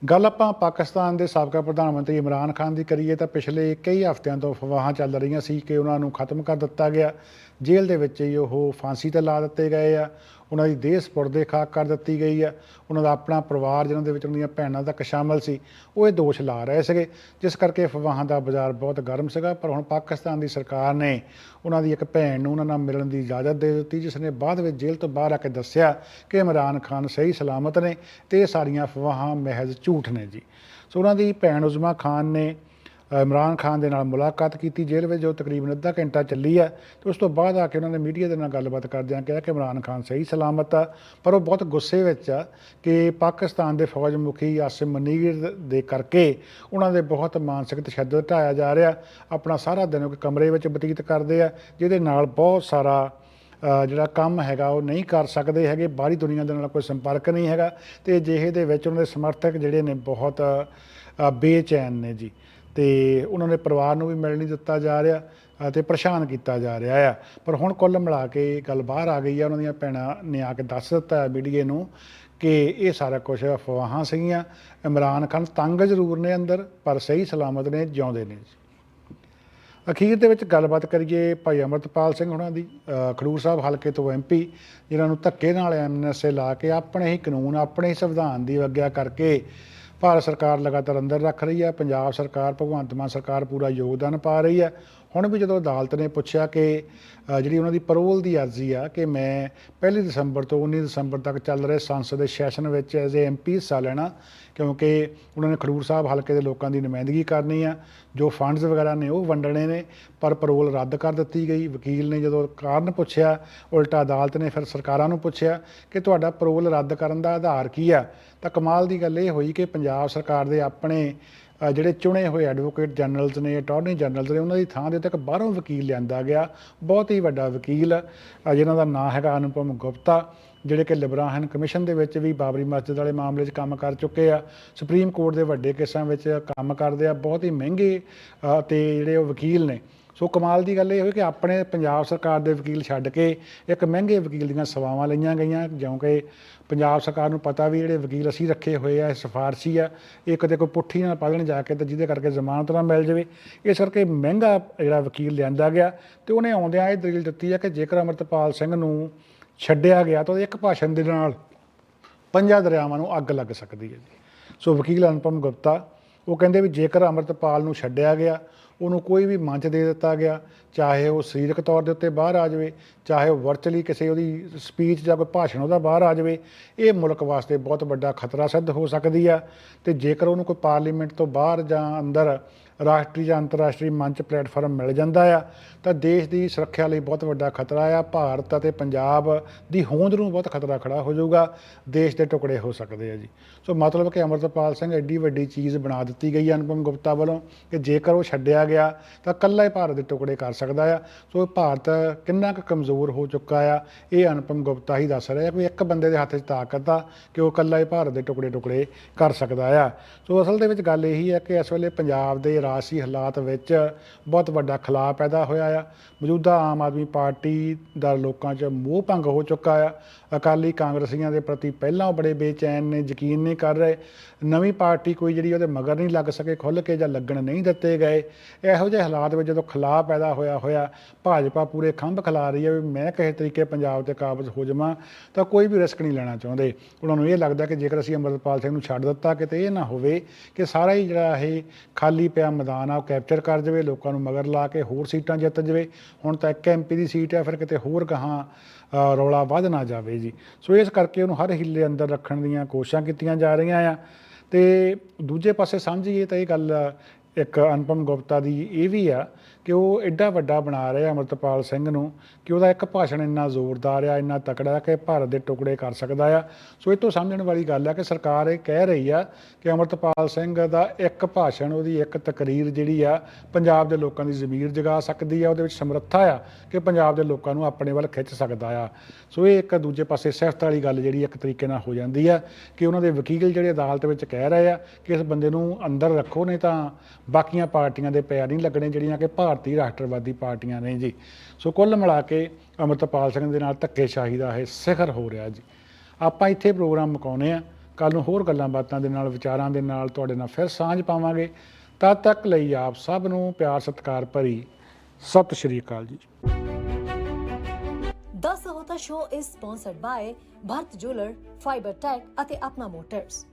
ਗੱਲ ਆਪਾਂ ਪਾਕਿਸਤਾਨ ਦੇ ਸਾਬਕਾ ਪ੍ਰਧਾਨ ਮੰਤਰੀ ਇਮਰਾਨ ਖਾਨ ਦੀ ਕਰੀਏ ਤਾਂ ਪਿਛਲੇ ਕਈ ਹਫ਼ਤਿਆਂ ਤੋਂ ਅਫਵਾਹਾਂ ਚੱਲ ਰਹੀਆਂ ਸੀ ਕਿ ਉਹਨਾਂ ਨੂੰ ਖਤਮ ਕਰ ਦਿੱਤਾ ਗਿਆ। ਜੇਲ੍ਹ ਦੇ ਵਿੱਚ ਹੀ ਉਹ ਫਾਂਸੀ ਤੇ ਲਾ ਦਿੱਤੇ ਗਏ ਆ। ਉਹਨਾਂ ਦੀ ਦੇਹ ਸਪੁਰਦੇ ਖਾਕ ਕਰ ਦਿੱਤੀ ਗਈ ਆ ਉਹਨਾਂ ਦਾ ਆਪਣਾ ਪਰਿਵਾਰ ਜਿਹਨਾਂ ਦੇ ਵਿੱਚ ਉਹਨਾਂ ਦੀਆਂ ਭੈਣਾਂ ਤੱਕ ਸ਼ਾਮਲ ਸੀ, ਉਹ ਇਹ ਦੋਸ਼ ਲਾ ਰਹੇ ਸੀਗੇ, ਜਿਸ ਕਰਕੇ ਅਫਵਾਹਾਂ ਦਾ ਬਾਜ਼ਾਰ ਬਹੁਤ ਗਰਮ ਸੀਗਾ। ਪਰ ਹੁਣ ਪਾਕਿਸਤਾਨ ਦੀ ਸਰਕਾਰ ਨੇ ਉਹਨਾਂ ਦੀ ਇੱਕ ਭੈਣ ਨੂੰ ਉਹਨਾਂ ਨਾਲ ਮਿਲਣ ਦੀ ਇਜਾਜ਼ਤ ਦੇ ਦਿੱਤੀ, ਜਿਸ ਨੇ ਬਾਅਦ ਵਿੱਚ ਜੇਲ੍ਹ ਤੋਂ ਬਾਹਰ ਆ ਕੇ ਦੱਸਿਆ ਕਿ ਇਮਰਾਨ ਖਾਨ ਸਹੀ ਸਲਾਮਤ ਨੇ ਤੇ ਇਹ ਸਾਰੀਆਂ ਅਫਵਾਹਾਂ ਮਹਿਜ਼ ਝੂਠ ਨੇ ਜੀ। ਸੋ ਉਹਨਾਂ ਦੀ ਭੈਣ ਉਜ਼ਮਾ ਖਾਨ ਨੇ ਇਮਰਾਨ ਖਾਨ ਦੇ ਨਾਲ ਮੁਲਾਕਾਤ ਕੀਤੀ, ਜੇਲ੍ਹ ਵਿੱਚ ਜੋ ਤਕਰੀਬਨ ਅੱਧਾ ਘੰਟਾ ਚੱਲੀ ਆ ਤੇ ਉਸ ਤੋਂ ਬਾਅਦ ਆ ਕੇ ਉਹਨਾਂ ਨੇ ਮੀਡੀਆ ਦੇ ਨਾਲ ਗੱਲਬਾਤ ਕਰਦਿਆਂ ਕਿਹਾ ਕਿ ਇਮਰਾਨ ਖਾਨ ਸਹੀ ਸਲਾਮਤ ਆ, ਪਰ ਉਹ ਬਹੁਤ ਗੁੱਸੇ ਵਿੱਚ ਆ ਕਿ ਪਾਕਿਸਤਾਨ ਦੇ ਫੌਜ ਮੁਖੀ ਆਸਿਮ ਮਨੀਰ ਦੇ ਕਰਕੇ ਉਹਨਾਂ ਦੇ ਬਹੁਤ ਮਾਨਸਿਕ ਤਸ਼ੱਦਦ ਢਾਇਆ ਜਾ ਰਿਹਾ। ਆਪਣਾ ਸਾਰਾ ਦਿਨ ਉਹ ਕਮਰੇ ਵਿੱਚ ਬਤੀਤ ਕਰਦੇ ਆ, ਜਿਹਦੇ ਨਾਲ ਬਹੁਤ ਸਾਰਾ ਜਿਹੜਾ ਕੰਮ ਹੈਗਾ ਉਹ ਨਹੀਂ ਕਰ ਸਕਦੇ ਹੈਗੇ, ਬਾਹਰੀ ਦੁਨੀਆ ਦੇ ਨਾਲ ਕੋਈ ਸੰਪਰਕ ਨਹੀਂ ਹੈਗਾ ਤੇ ਜਿਹੇ ਦੇ ਵਿੱਚ ਉਹਨਾਂ ਦੇ ਸਮਰਥਕ ਜਿਹੜੇ ਨੇ ਬਹੁਤ ਬੇਚੈਨ ਨੇ ਜੀ। ਤੇ ਉਹਨਾਂ ਦੇ ਪਰਿਵਾਰ ਨੂੰ ਵੀ ਮਿਲ ਨਹੀਂ ਦਿੱਤਾ ਜਾ ਰਿਹਾ ਅਤੇ ਪਰੇਸ਼ਾਨ ਕੀਤਾ ਜਾ ਰਿਹਾ ਆ। ਪਰ ਹੁਣ ਕੁੱਲ ਮਿਲਾ ਕੇ ਗੱਲ ਬਾਹਰ ਆ ਗਈ ਆ, ਉਹਨਾਂ ਦੀਆਂ ਭੈਣਾਂ ਨੇ ਆ ਕੇ ਦੱਸ ਦਿੱਤਾ ਮੀਡੀਆ ਨੂੰ ਕਿ ਇਹ ਸਾਰਾ ਕੁਝ ਅਫਵਾਹਾਂ ਸੀਗੀਆਂ। ਇਮਰਾਨ ਖਾਨ ਤੰਗ ਜ਼ਰੂਰ ਨੇ ਅੰਦਰ, ਪਰ ਸਹੀ ਸਲਾਮਤ ਨੇ, ਜਿਉਂਦੇ ਨੇ ਅਖੀਰ ਦੇ ਵਿੱਚ ਗੱਲਬਾਤ ਕਰੀਏ ਭਾਈ ਅਮਰਤਪਾਲ ਸਿੰਘ ਉਹਨਾਂ ਦੀ। ਖਡੂਰ ਸਾਹਿਬ ਹਲਕੇ ਤੋਂ ਐਮਪੀ ਜਿਨ੍ਹਾਂ ਨੂੰ ਧੱਕੇ ਨਾਲ ਐਮਐਨਐਸਏ ਲਾ ਕੇ ਆਪਣੇ ਹੀ ਕਾਨੂੰਨ, ਆਪਣੇ ਹੀ ਸੰਵਿਧਾਨ ਦੀ ਆਗਿਆ ਕਰਕੇ ਭਾਰਤ ਸਰਕਾਰ ਲਗਾਤਾਰ ਅੰਦਰ ਰੱਖ ਰਹੀ ਹੈ, ਪੰਜਾਬ ਸਰਕਾਰ, ਭਗਵੰਤ ਮਾਨ ਸਰਕਾਰ ਪੂਰਾ ਯੋਗਦਾਨ ਪਾ ਰਹੀ ਹੈ। ਹੁਣ ਵੀ ਜਦੋਂ ਅਦਾਲਤ ਨੇ ਪੁੱਛਿਆ ਕਿ ਜਿਹੜੀ ਉਹਨਾਂ ਦੀ ਪਰੋਲ ਦੀ ਅਰਜ਼ੀ ਆ ਕਿ ਮੈਂ 1 ਦਸੰਬਰ ਤੋਂ 19 ਦਸੰਬਰ ਤੱਕ ਚੱਲ ਰਹੇ ਸੰਸਦ ਦੇ ਸੈਸ਼ਨ ਵਿੱਚ ਐਜ਼ ਏ ਐਮਪੀ ਹਿੱਸਾ ਲੈਣਾ, ਕਿਉਂਕਿ ਉਹਨਾਂ ਨੇ ਖਡੂਰ ਸਾਹਿਬ ਹਲਕੇ ਦੇ ਲੋਕਾਂ ਦੀ ਨੁਮਾਇੰਦਗੀ ਕਰਨੀ ਆ, ਜੋ ਫੰਡਸ ਵਗੈਰਾ ਨੇ ਉਹ ਵੰਡਣੇ ਨੇ, ਪਰ ਪਰੋਲ ਰੱਦ ਕਰ ਦਿੱਤੀ ਗਈ। ਵਕੀਲ ਨੇ ਜਦੋਂ ਕਾਰਨ ਪੁੱਛਿਆ, ਉਲਟਾ ਅਦਾਲਤ ਨੇ ਫਿਰ ਸਰਕਾਰਾਂ ਨੂੰ ਪੁੱਛਿਆ ਕਿ ਤੁਹਾਡਾ ਪਰੋਲ ਰੱਦ ਕਰਨ ਦਾ ਆਧਾਰ ਕੀ ਆ? ਤਾਂ ਕਮਾਲ ਦੀ ਗੱਲ ਇਹ ਹੋਈ ਕਿ ਪੰਜਾਬ ਸਰਕਾਰ ਦੇ ਆਪਣੇ ਜਿਹੜੇ ਚੁਣੇ ਹੋਏ ਐਡਵੋਕੇਟ ਜਨਰਲਸ ਨੇ ਅਟਾਰਨੀ ਜਨਰਲਸ ਨੇ ਉਹਨਾਂ ਦੀ ਥਾਂ ਦੇ ਉੱਤੇ ਇੱਕ ਬਾਹਰੋਂ ਵਕੀਲ ਲਿਆਂਦਾ ਗਿਆ। ਬਹੁਤ ਹੀ ਵੱਡਾ ਵਕੀਲ ਅ, ਜਿਨ੍ਹਾਂ ਦਾ ਨਾਂ ਹੈਗਾ ਅਨੁਪਮ ਗੁਪਤਾ ਜਿਹੜੇ ਕਿ ਲਿਬਰਾਹਨ ਕਮਿਸ਼ਨ ਦੇ ਵਿੱਚ ਵੀ ਬਾਬਰੀ ਮਸਜਿਦ ਵਾਲੇ ਮਾਮਲੇ 'ਚ ਕੰਮ ਕਰ ਚੁੱਕੇ ਆ। ਸੁਪਰੀਮ ਕੋਰਟ ਦੇ ਵੱਡੇ ਕੇਸਾਂ ਵਿੱਚ ਕੰਮ ਕਰਦੇ ਆ। ਬਹੁਤ ਹੀ ਮਹਿੰਗੇ ਅ, ਤੇ ਜਿਹੜੇ ਉਹ ਵਕੀਲ ਨੇ ਸੋ ਕਮਾਲ ਦੀ ਗੱਲ ਇਹ ਹੋਈ ਕਿ ਆਪਣੇ ਪੰਜਾਬ ਸਰਕਾਰ ਦੇ ਵਕੀਲ ਛੱਡ ਕੇ ਇੱਕ ਮਹਿੰਗੇ ਵਕੀਲ ਦੀਆਂ ਸੇਵਾਵਾਂ ਲਈਆਂ ਗਈਆਂ ਕਿਉਂਕਿ ਪੰਜਾਬ ਸਰਕਾਰ ਨੂੰ ਪਤਾ ਵੀ ਜਿਹੜੇ ਵਕੀਲ ਅਸੀਂ ਰੱਖੇ ਹੋਏ ਆ, ਇਹ ਸਿਫਾਰਸ਼ੀ ਆ, ਇਹ ਕਦੇ ਕੋਈ ਪੁੱਠੀ ਨਾਲ ਪਾਲਣ ਜਾ ਕੇ ਤੇ ਜਿਹਦੇ ਕਰਕੇ ਜ਼ਮਾਨਤ ਨਾ ਮਿਲ ਜਾਵੇ। ਇਸ ਕਰਕੇ ਮਹਿੰਗਾ ਜਿਹੜਾ ਵਕੀਲ ਲਿਆਂਦਾ ਗਿਆ ਤੇ ਉਹਨੇ ਆਉਂਦਿਆਂ ਇਹ ਦਲੀਲ ਦਿੱਤੀ ਆ ਕਿ ਜੇਕਰ ਅਮਰਤਪਾਲ ਸਿੰਘ ਨੂੰ ਛੱਡਿਆ ਗਿਆ ਤਾਂ ਉਹਦੇ ਇੱਕ ਭਾਸ਼ਣ ਦੇ ਨਾਲ ਪੰਜਾਂ ਦਰਿਆਵਾਂ ਨੂੰ ਅੱਗ ਲੱਗ ਸਕਦੀ ਹੈ ਜੀ। ਸੋ ਵਕੀਲ ਅਨੁਪਮ ਗੁਪਤਾ ਉਹ ਕਹਿੰਦੇ ਵੀ ਜੇਕਰ ਅਮਰਤਪਾਲ ਨੂੰ ਛੱਡਿਆ ਗਿਆ, ਉਹਨੂੰ ਕੋਈ ਵੀ ਮੰਚ ਦੇ ਦਿੱਤਾ ਗਿਆ, ਚਾਹੇ ਉਹ ਸਰੀਰਕ ਤੌਰ ਦੇ ਉੱਤੇ ਬਾਹਰ ਆ ਜਾਵੇ, ਚਾਹੇ ਉਹ ਵਰਚੁਅਲੀ ਕਿਸੇ ਉਹਦੀ ਸਪੀਚ ਜਾਂ ਕੋਈ ਭਾਸ਼ਣ ਉਹਦਾ ਬਾਹਰ ਆ ਜਾਵੇ, ਇਹ ਮੁਲਕ ਵਾਸਤੇ ਬਹੁਤ ਵੱਡਾ ਖਤਰਾ ਸਿੱਧ ਹੋ ਸਕਦੀ ਆ। ਤੇ ਜੇਕਰ ਉਹਨੂੰ ਕੋਈ ਪਾਰਲੀਮੈਂਟ ਤੋਂ ਬਾਹਰ ਜਾਂ ਅੰਦਰ ਰਾਸ਼ਟਰੀ ਜਾਂ ਅੰਤਰਰਾਸ਼ਟਰੀ ਮੰਚ ਪਲੇਟਫਾਰਮ ਮਿਲ ਜਾਂਦਾ ਆ, ਤਾਂ ਦੇਸ਼ ਦੀ ਸੁਰੱਖਿਆ ਲਈ ਬਹੁਤ ਵੱਡਾ ਖਤਰਾ ਆ। ਭਾਰਤ ਅਤੇ ਪੰਜਾਬ ਦੀ ਹੋਂਦ ਨੂੰ ਬਹੁਤ ਖਤਰਾ ਖੜਾ ਹੋ ਜਾਊਗਾ। ਦੇਸ਼ ਦੇ ਟੁਕੜੇ ਹੋ ਸਕਦੇ ਆ ਜੀ। ਸੋ ਮਤਲਬ ਕਿ ਅਮਰਤਪਾਲ ਸਿੰਘ ਐਡੀ ਵੱਡੀ ਚੀਜ਼ ਬਣਾ ਦਿੱਤੀ ਗਈ ਅਨੁਪਮ ਗੁਪਤਾ ਵੱਲੋਂ ਕਿ ਜੇਕਰ ਉਹ ਛੱਡਿਆ ਗਿਆ, ਤਾਂ ਇਕੱਲਾ ਹੀ ਭਾਰਤ ਦੇ ਟੁਕੜੇ ਕਰ ਸਕਦਾ ਆ। ਸੋ ਭਾਰਤ ਕਿੰਨਾ ਕੁ ਕਮਜ਼ੋਰ ਹੋ ਚੁੱਕਾ ਆ, ਇਹ ਅਨੁਪਮ ਗੁਪਤਾ ਹੀ ਦੱਸ ਰਿਹਾ ਕੋਈ ਇੱਕ ਬੰਦੇ ਦੇ ਹੱਥ 'ਚ ਤਾਕਤ ਆ ਕਿ ਉਹ ਇਕੱਲਾ ਹੀ ਭਾਰਤ ਦੇ ਟੁਕੜੇ ਟੁਕੜੇ ਕਰ ਸਕਦਾ ਆ। ਸੋ ਅਸਲ ਦੇ ਵਿੱਚ ਗੱਲ ਇਹੀ ਹੈ ਕਿ ਇਸ ਵੇਲੇ ਪੰਜਾਬ ਦੇ ਰਾਜਸੀ ਹਾਲਾਤ ਵਿੱਚ ਬਹੁਤ ਵੱਡਾ ਖਲਾਅ ਪੈਦਾ ਹੋਇਆ ਆ। ਮੌਜੂਦਾ ਆਮ ਆਦਮੀ ਪਾਰਟੀ ਦਾ ਲੋਕਾਂ 'ਚ ਮੋਹ ਭੰਗ ਹੋ ਚੁੱਕਾ ਆ ਅਕਾਲੀ ਕਾਂਗਰਸੀਆਂ ਦੇ ਪ੍ਰਤੀ ਪਹਿਲਾਂ ਉਹ ਬੜੇ ਬੇਚੈਨ ਨੇ, ਯਕੀਨ ਨਹੀਂ ਕਰ ਰਹੇ। ਨਵੀਂ ਪਾਰਟੀ ਕੋਈ ਜਿਹੜੀ ਉਹਦੇ ਮਗਰ ਨਹੀਂ ਲੱਗ ਸਕੇ, ਖੁੱਲ੍ਹ ਕੇ ਜਾਂ ਲੱਗਣ ਨਹੀਂ ਦਿੱਤੇ ਗਏ। ਇਹੋ ਜਿਹੇ ਹਾਲਾਤ ਵਿੱਚ ਜਦੋਂ ਖਲਾਅ ਪੈਦਾ ਹੋਇਆ ਹੋਇਆ, ਭਾਜਪਾ ਪੂਰੇ ਖੰਭ ਖਿਲਾ ਰਹੀ ਹੈ ਵੀ ਮੈਂ ਕਿਸੇ ਤਰੀਕੇ ਪੰਜਾਬ ਤੇ ਕਾਬਜ਼ ਹੋ ਜਾਵਾਂ, ਤਾਂ ਕੋਈ ਵੀ ਰਿਸਕ ਨਹੀਂ ਲੈਣਾ ਚਾਹੁੰਦੇ। ਉਹਨਾਂ ਨੂੰ ਇਹ ਲੱਗਦਾ ਕਿ ਜੇਕਰ ਅਸੀਂ ਅੰਮ੍ਰਿਤਪਾਲ ਸਿੰਘ ਨੂੰ ਛੱਡ ਦਿੱਤਾ, ਕਿਤੇ ਇਹ ਨਾ ਹੋਵੇ ਕਿ ਸਾਰਾ ਹੀ ਜਿਹੜਾ ਇਹ ਖਾਲੀ ਪਿਆ ਮੈਦਾਨ ਆ, ਉਹ ਕੈਪਚਰ ਕਰ ਜਾਵੇ, ਲੋਕਾਂ ਨੂੰ ਮਗਰ ਲਾ ਕੇ ਹੋਰ ਸੀਟਾਂ ਜਿੱਤ ਜਾਵੇ। ਹੁਣ ਤਾਂ ਇੱਕ ਐਮਪੀ ਦੀ ਸੀਟ ਹੈ, ਫਿਰ ਕਿਤੇ ਹੋਰ ਗਾਹਾਂ ਰੌਲਾ ਵੱਧ ਨਾ ਜਾਵੇ। ਜੀ। ਸੋ ਇਸ ਕਰਕੇ ਉਹਨੂੰ ਹਰ ਹਿੱਲੇ ਅੰਦਰ ਰੱਖਣ ਦੀਆਂ ਕੋਸ਼ਿਸ਼ਾਂ ਕੀਤੀਆਂ ਜਾ ਰਹੀਆਂ ਆ। ਤੇ ਦੂਜੇ ਪਾਸੇ ਸਮਝੀਏ ਤਾਂ ਇਹ ਗੱਲ ਇੱਕ ਅਨੁਪਮ ਗੁਪਤਾ ਦੀ ਇਹ ਵੀ ਆ ਕਿ ਉਹ ਐਡਾ ਵੱਡਾ ਬਣਾ ਰਿਹਾ ਅਮਰਤਪਾਲ ਸਿੰਘ ਨੂੰ ਕਿ ਉਹਦਾ ਇੱਕ ਭਾਸ਼ਣ ਇੰਨਾ ਜ਼ੋਰਦਾਰ ਆ, ਇੰਨਾ ਤਕੜਾ ਕਿ ਭਾਰਤ ਦੇ ਟੁਕੜੇ ਕਰ ਸਕਦਾ ਆ। ਸੋ ਇਹ ਤੋਂ ਸਮਝਣ ਵਾਲੀ ਗੱਲ ਆ ਕਿ ਸਰਕਾਰ ਇਹ ਕਹਿ ਰਹੀ ਆ ਕਿ ਅਮਰਤਪਾਲ ਸਿੰਘ ਦਾ ਇੱਕ ਭਾਸ਼ਣ, ਉਹਦੀ ਇੱਕ ਤਕਰੀਰ ਜਿਹੜੀ ਆ, ਪੰਜਾਬ ਦੇ ਲੋਕਾਂ ਦੀ ਜ਼ਮੀਰ ਜਗਾ ਸਕਦੀ ਆ, ਉਹਦੇ ਵਿੱਚ ਸਮਰੱਥਾ ਆ ਕਿ ਪੰਜਾਬ ਦੇ ਲੋਕਾਂ ਨੂੰ ਆਪਣੇ ਵੱਲ ਖਿੱਚ ਸਕਦਾ ਆ। ਸੋ ਇਹ ਇੱਕ ਦੂਜੇ ਪਾਸੇ ਸਿਫਤ ਵਾਲੀ ਗੱਲ ਜਿਹੜੀ ਇੱਕ ਤਰੀਕੇ ਨਾਲ ਹੋ ਜਾਂਦੀ ਆ ਕਿ ਉਹਨਾਂ ਦੇ ਵਕੀਲ ਜਿਹੜੇ ਅਦਾਲਤ ਵਿੱਚ ਕਹਿ ਰਹੇ ਆ ਕਿ ਇਸ ਬੰਦੇ ਨੂੰ ਅੰਦਰ ਰੱਖੋ, ਨਹੀਂ ਤਾਂ ਬਾਕੀਆਂ ਪਾਰਟੀਆਂ ਦੇ ਪੈਰ ਨਹੀਂ ਲੱਗਣੇ ਜਿਹੜੀਆਂ ਕਿ ਭਾਰਤੀ ਰਾਸ਼ਟਰਵਾਦੀ ਪਾਰਟੀਆਂ ਨੇ ਜੀ। ਸੋ ਕੁੱਲ ਮਿਲਾ ਕੇ ਅਮਰਤਪਾਲ ਸਿੰਘ ਦੇ ਨਾਲ ਧੱਕੇਸ਼ਾਹੀ ਦਾ ਇਹ ਸਿਖਰ ਹੋ ਰਿਹਾ ਜੀ। ਆਪਾਂ ਇੱਥੇ ਪ੍ਰੋਗਰਾਮ ਮੁਕਾਉਨੇ ਆ। ਕੱਲ ਨੂੰ ਹੋਰ ਗੱਲਾਂ ਬਾਤਾਂ ਦੇ ਨਾਲ ਵਿਚਾਰਾਂ ਦੇ ਨਾਲ ਤੁਹਾਡੇ ਨਾਲ ਫਿਰ ਸਾਂਝ ਪਾਵਾਂਗੇ। ਤਦ ਤੱਕ ਲਈ ਆਪ ਸਭ ਨੂੰ ਪਿਆਰ ਸਤਿਕਾਰ ਭਰੀ ਸਤਿ ਸ਼੍ਰੀ ਅਕਾਲ ਜੀ। The Sahota Show is sponsored by Bharat Jeweler, Fiber Tech ਅਤੇ ਆਪਣਾ ਮੋਟਰਸ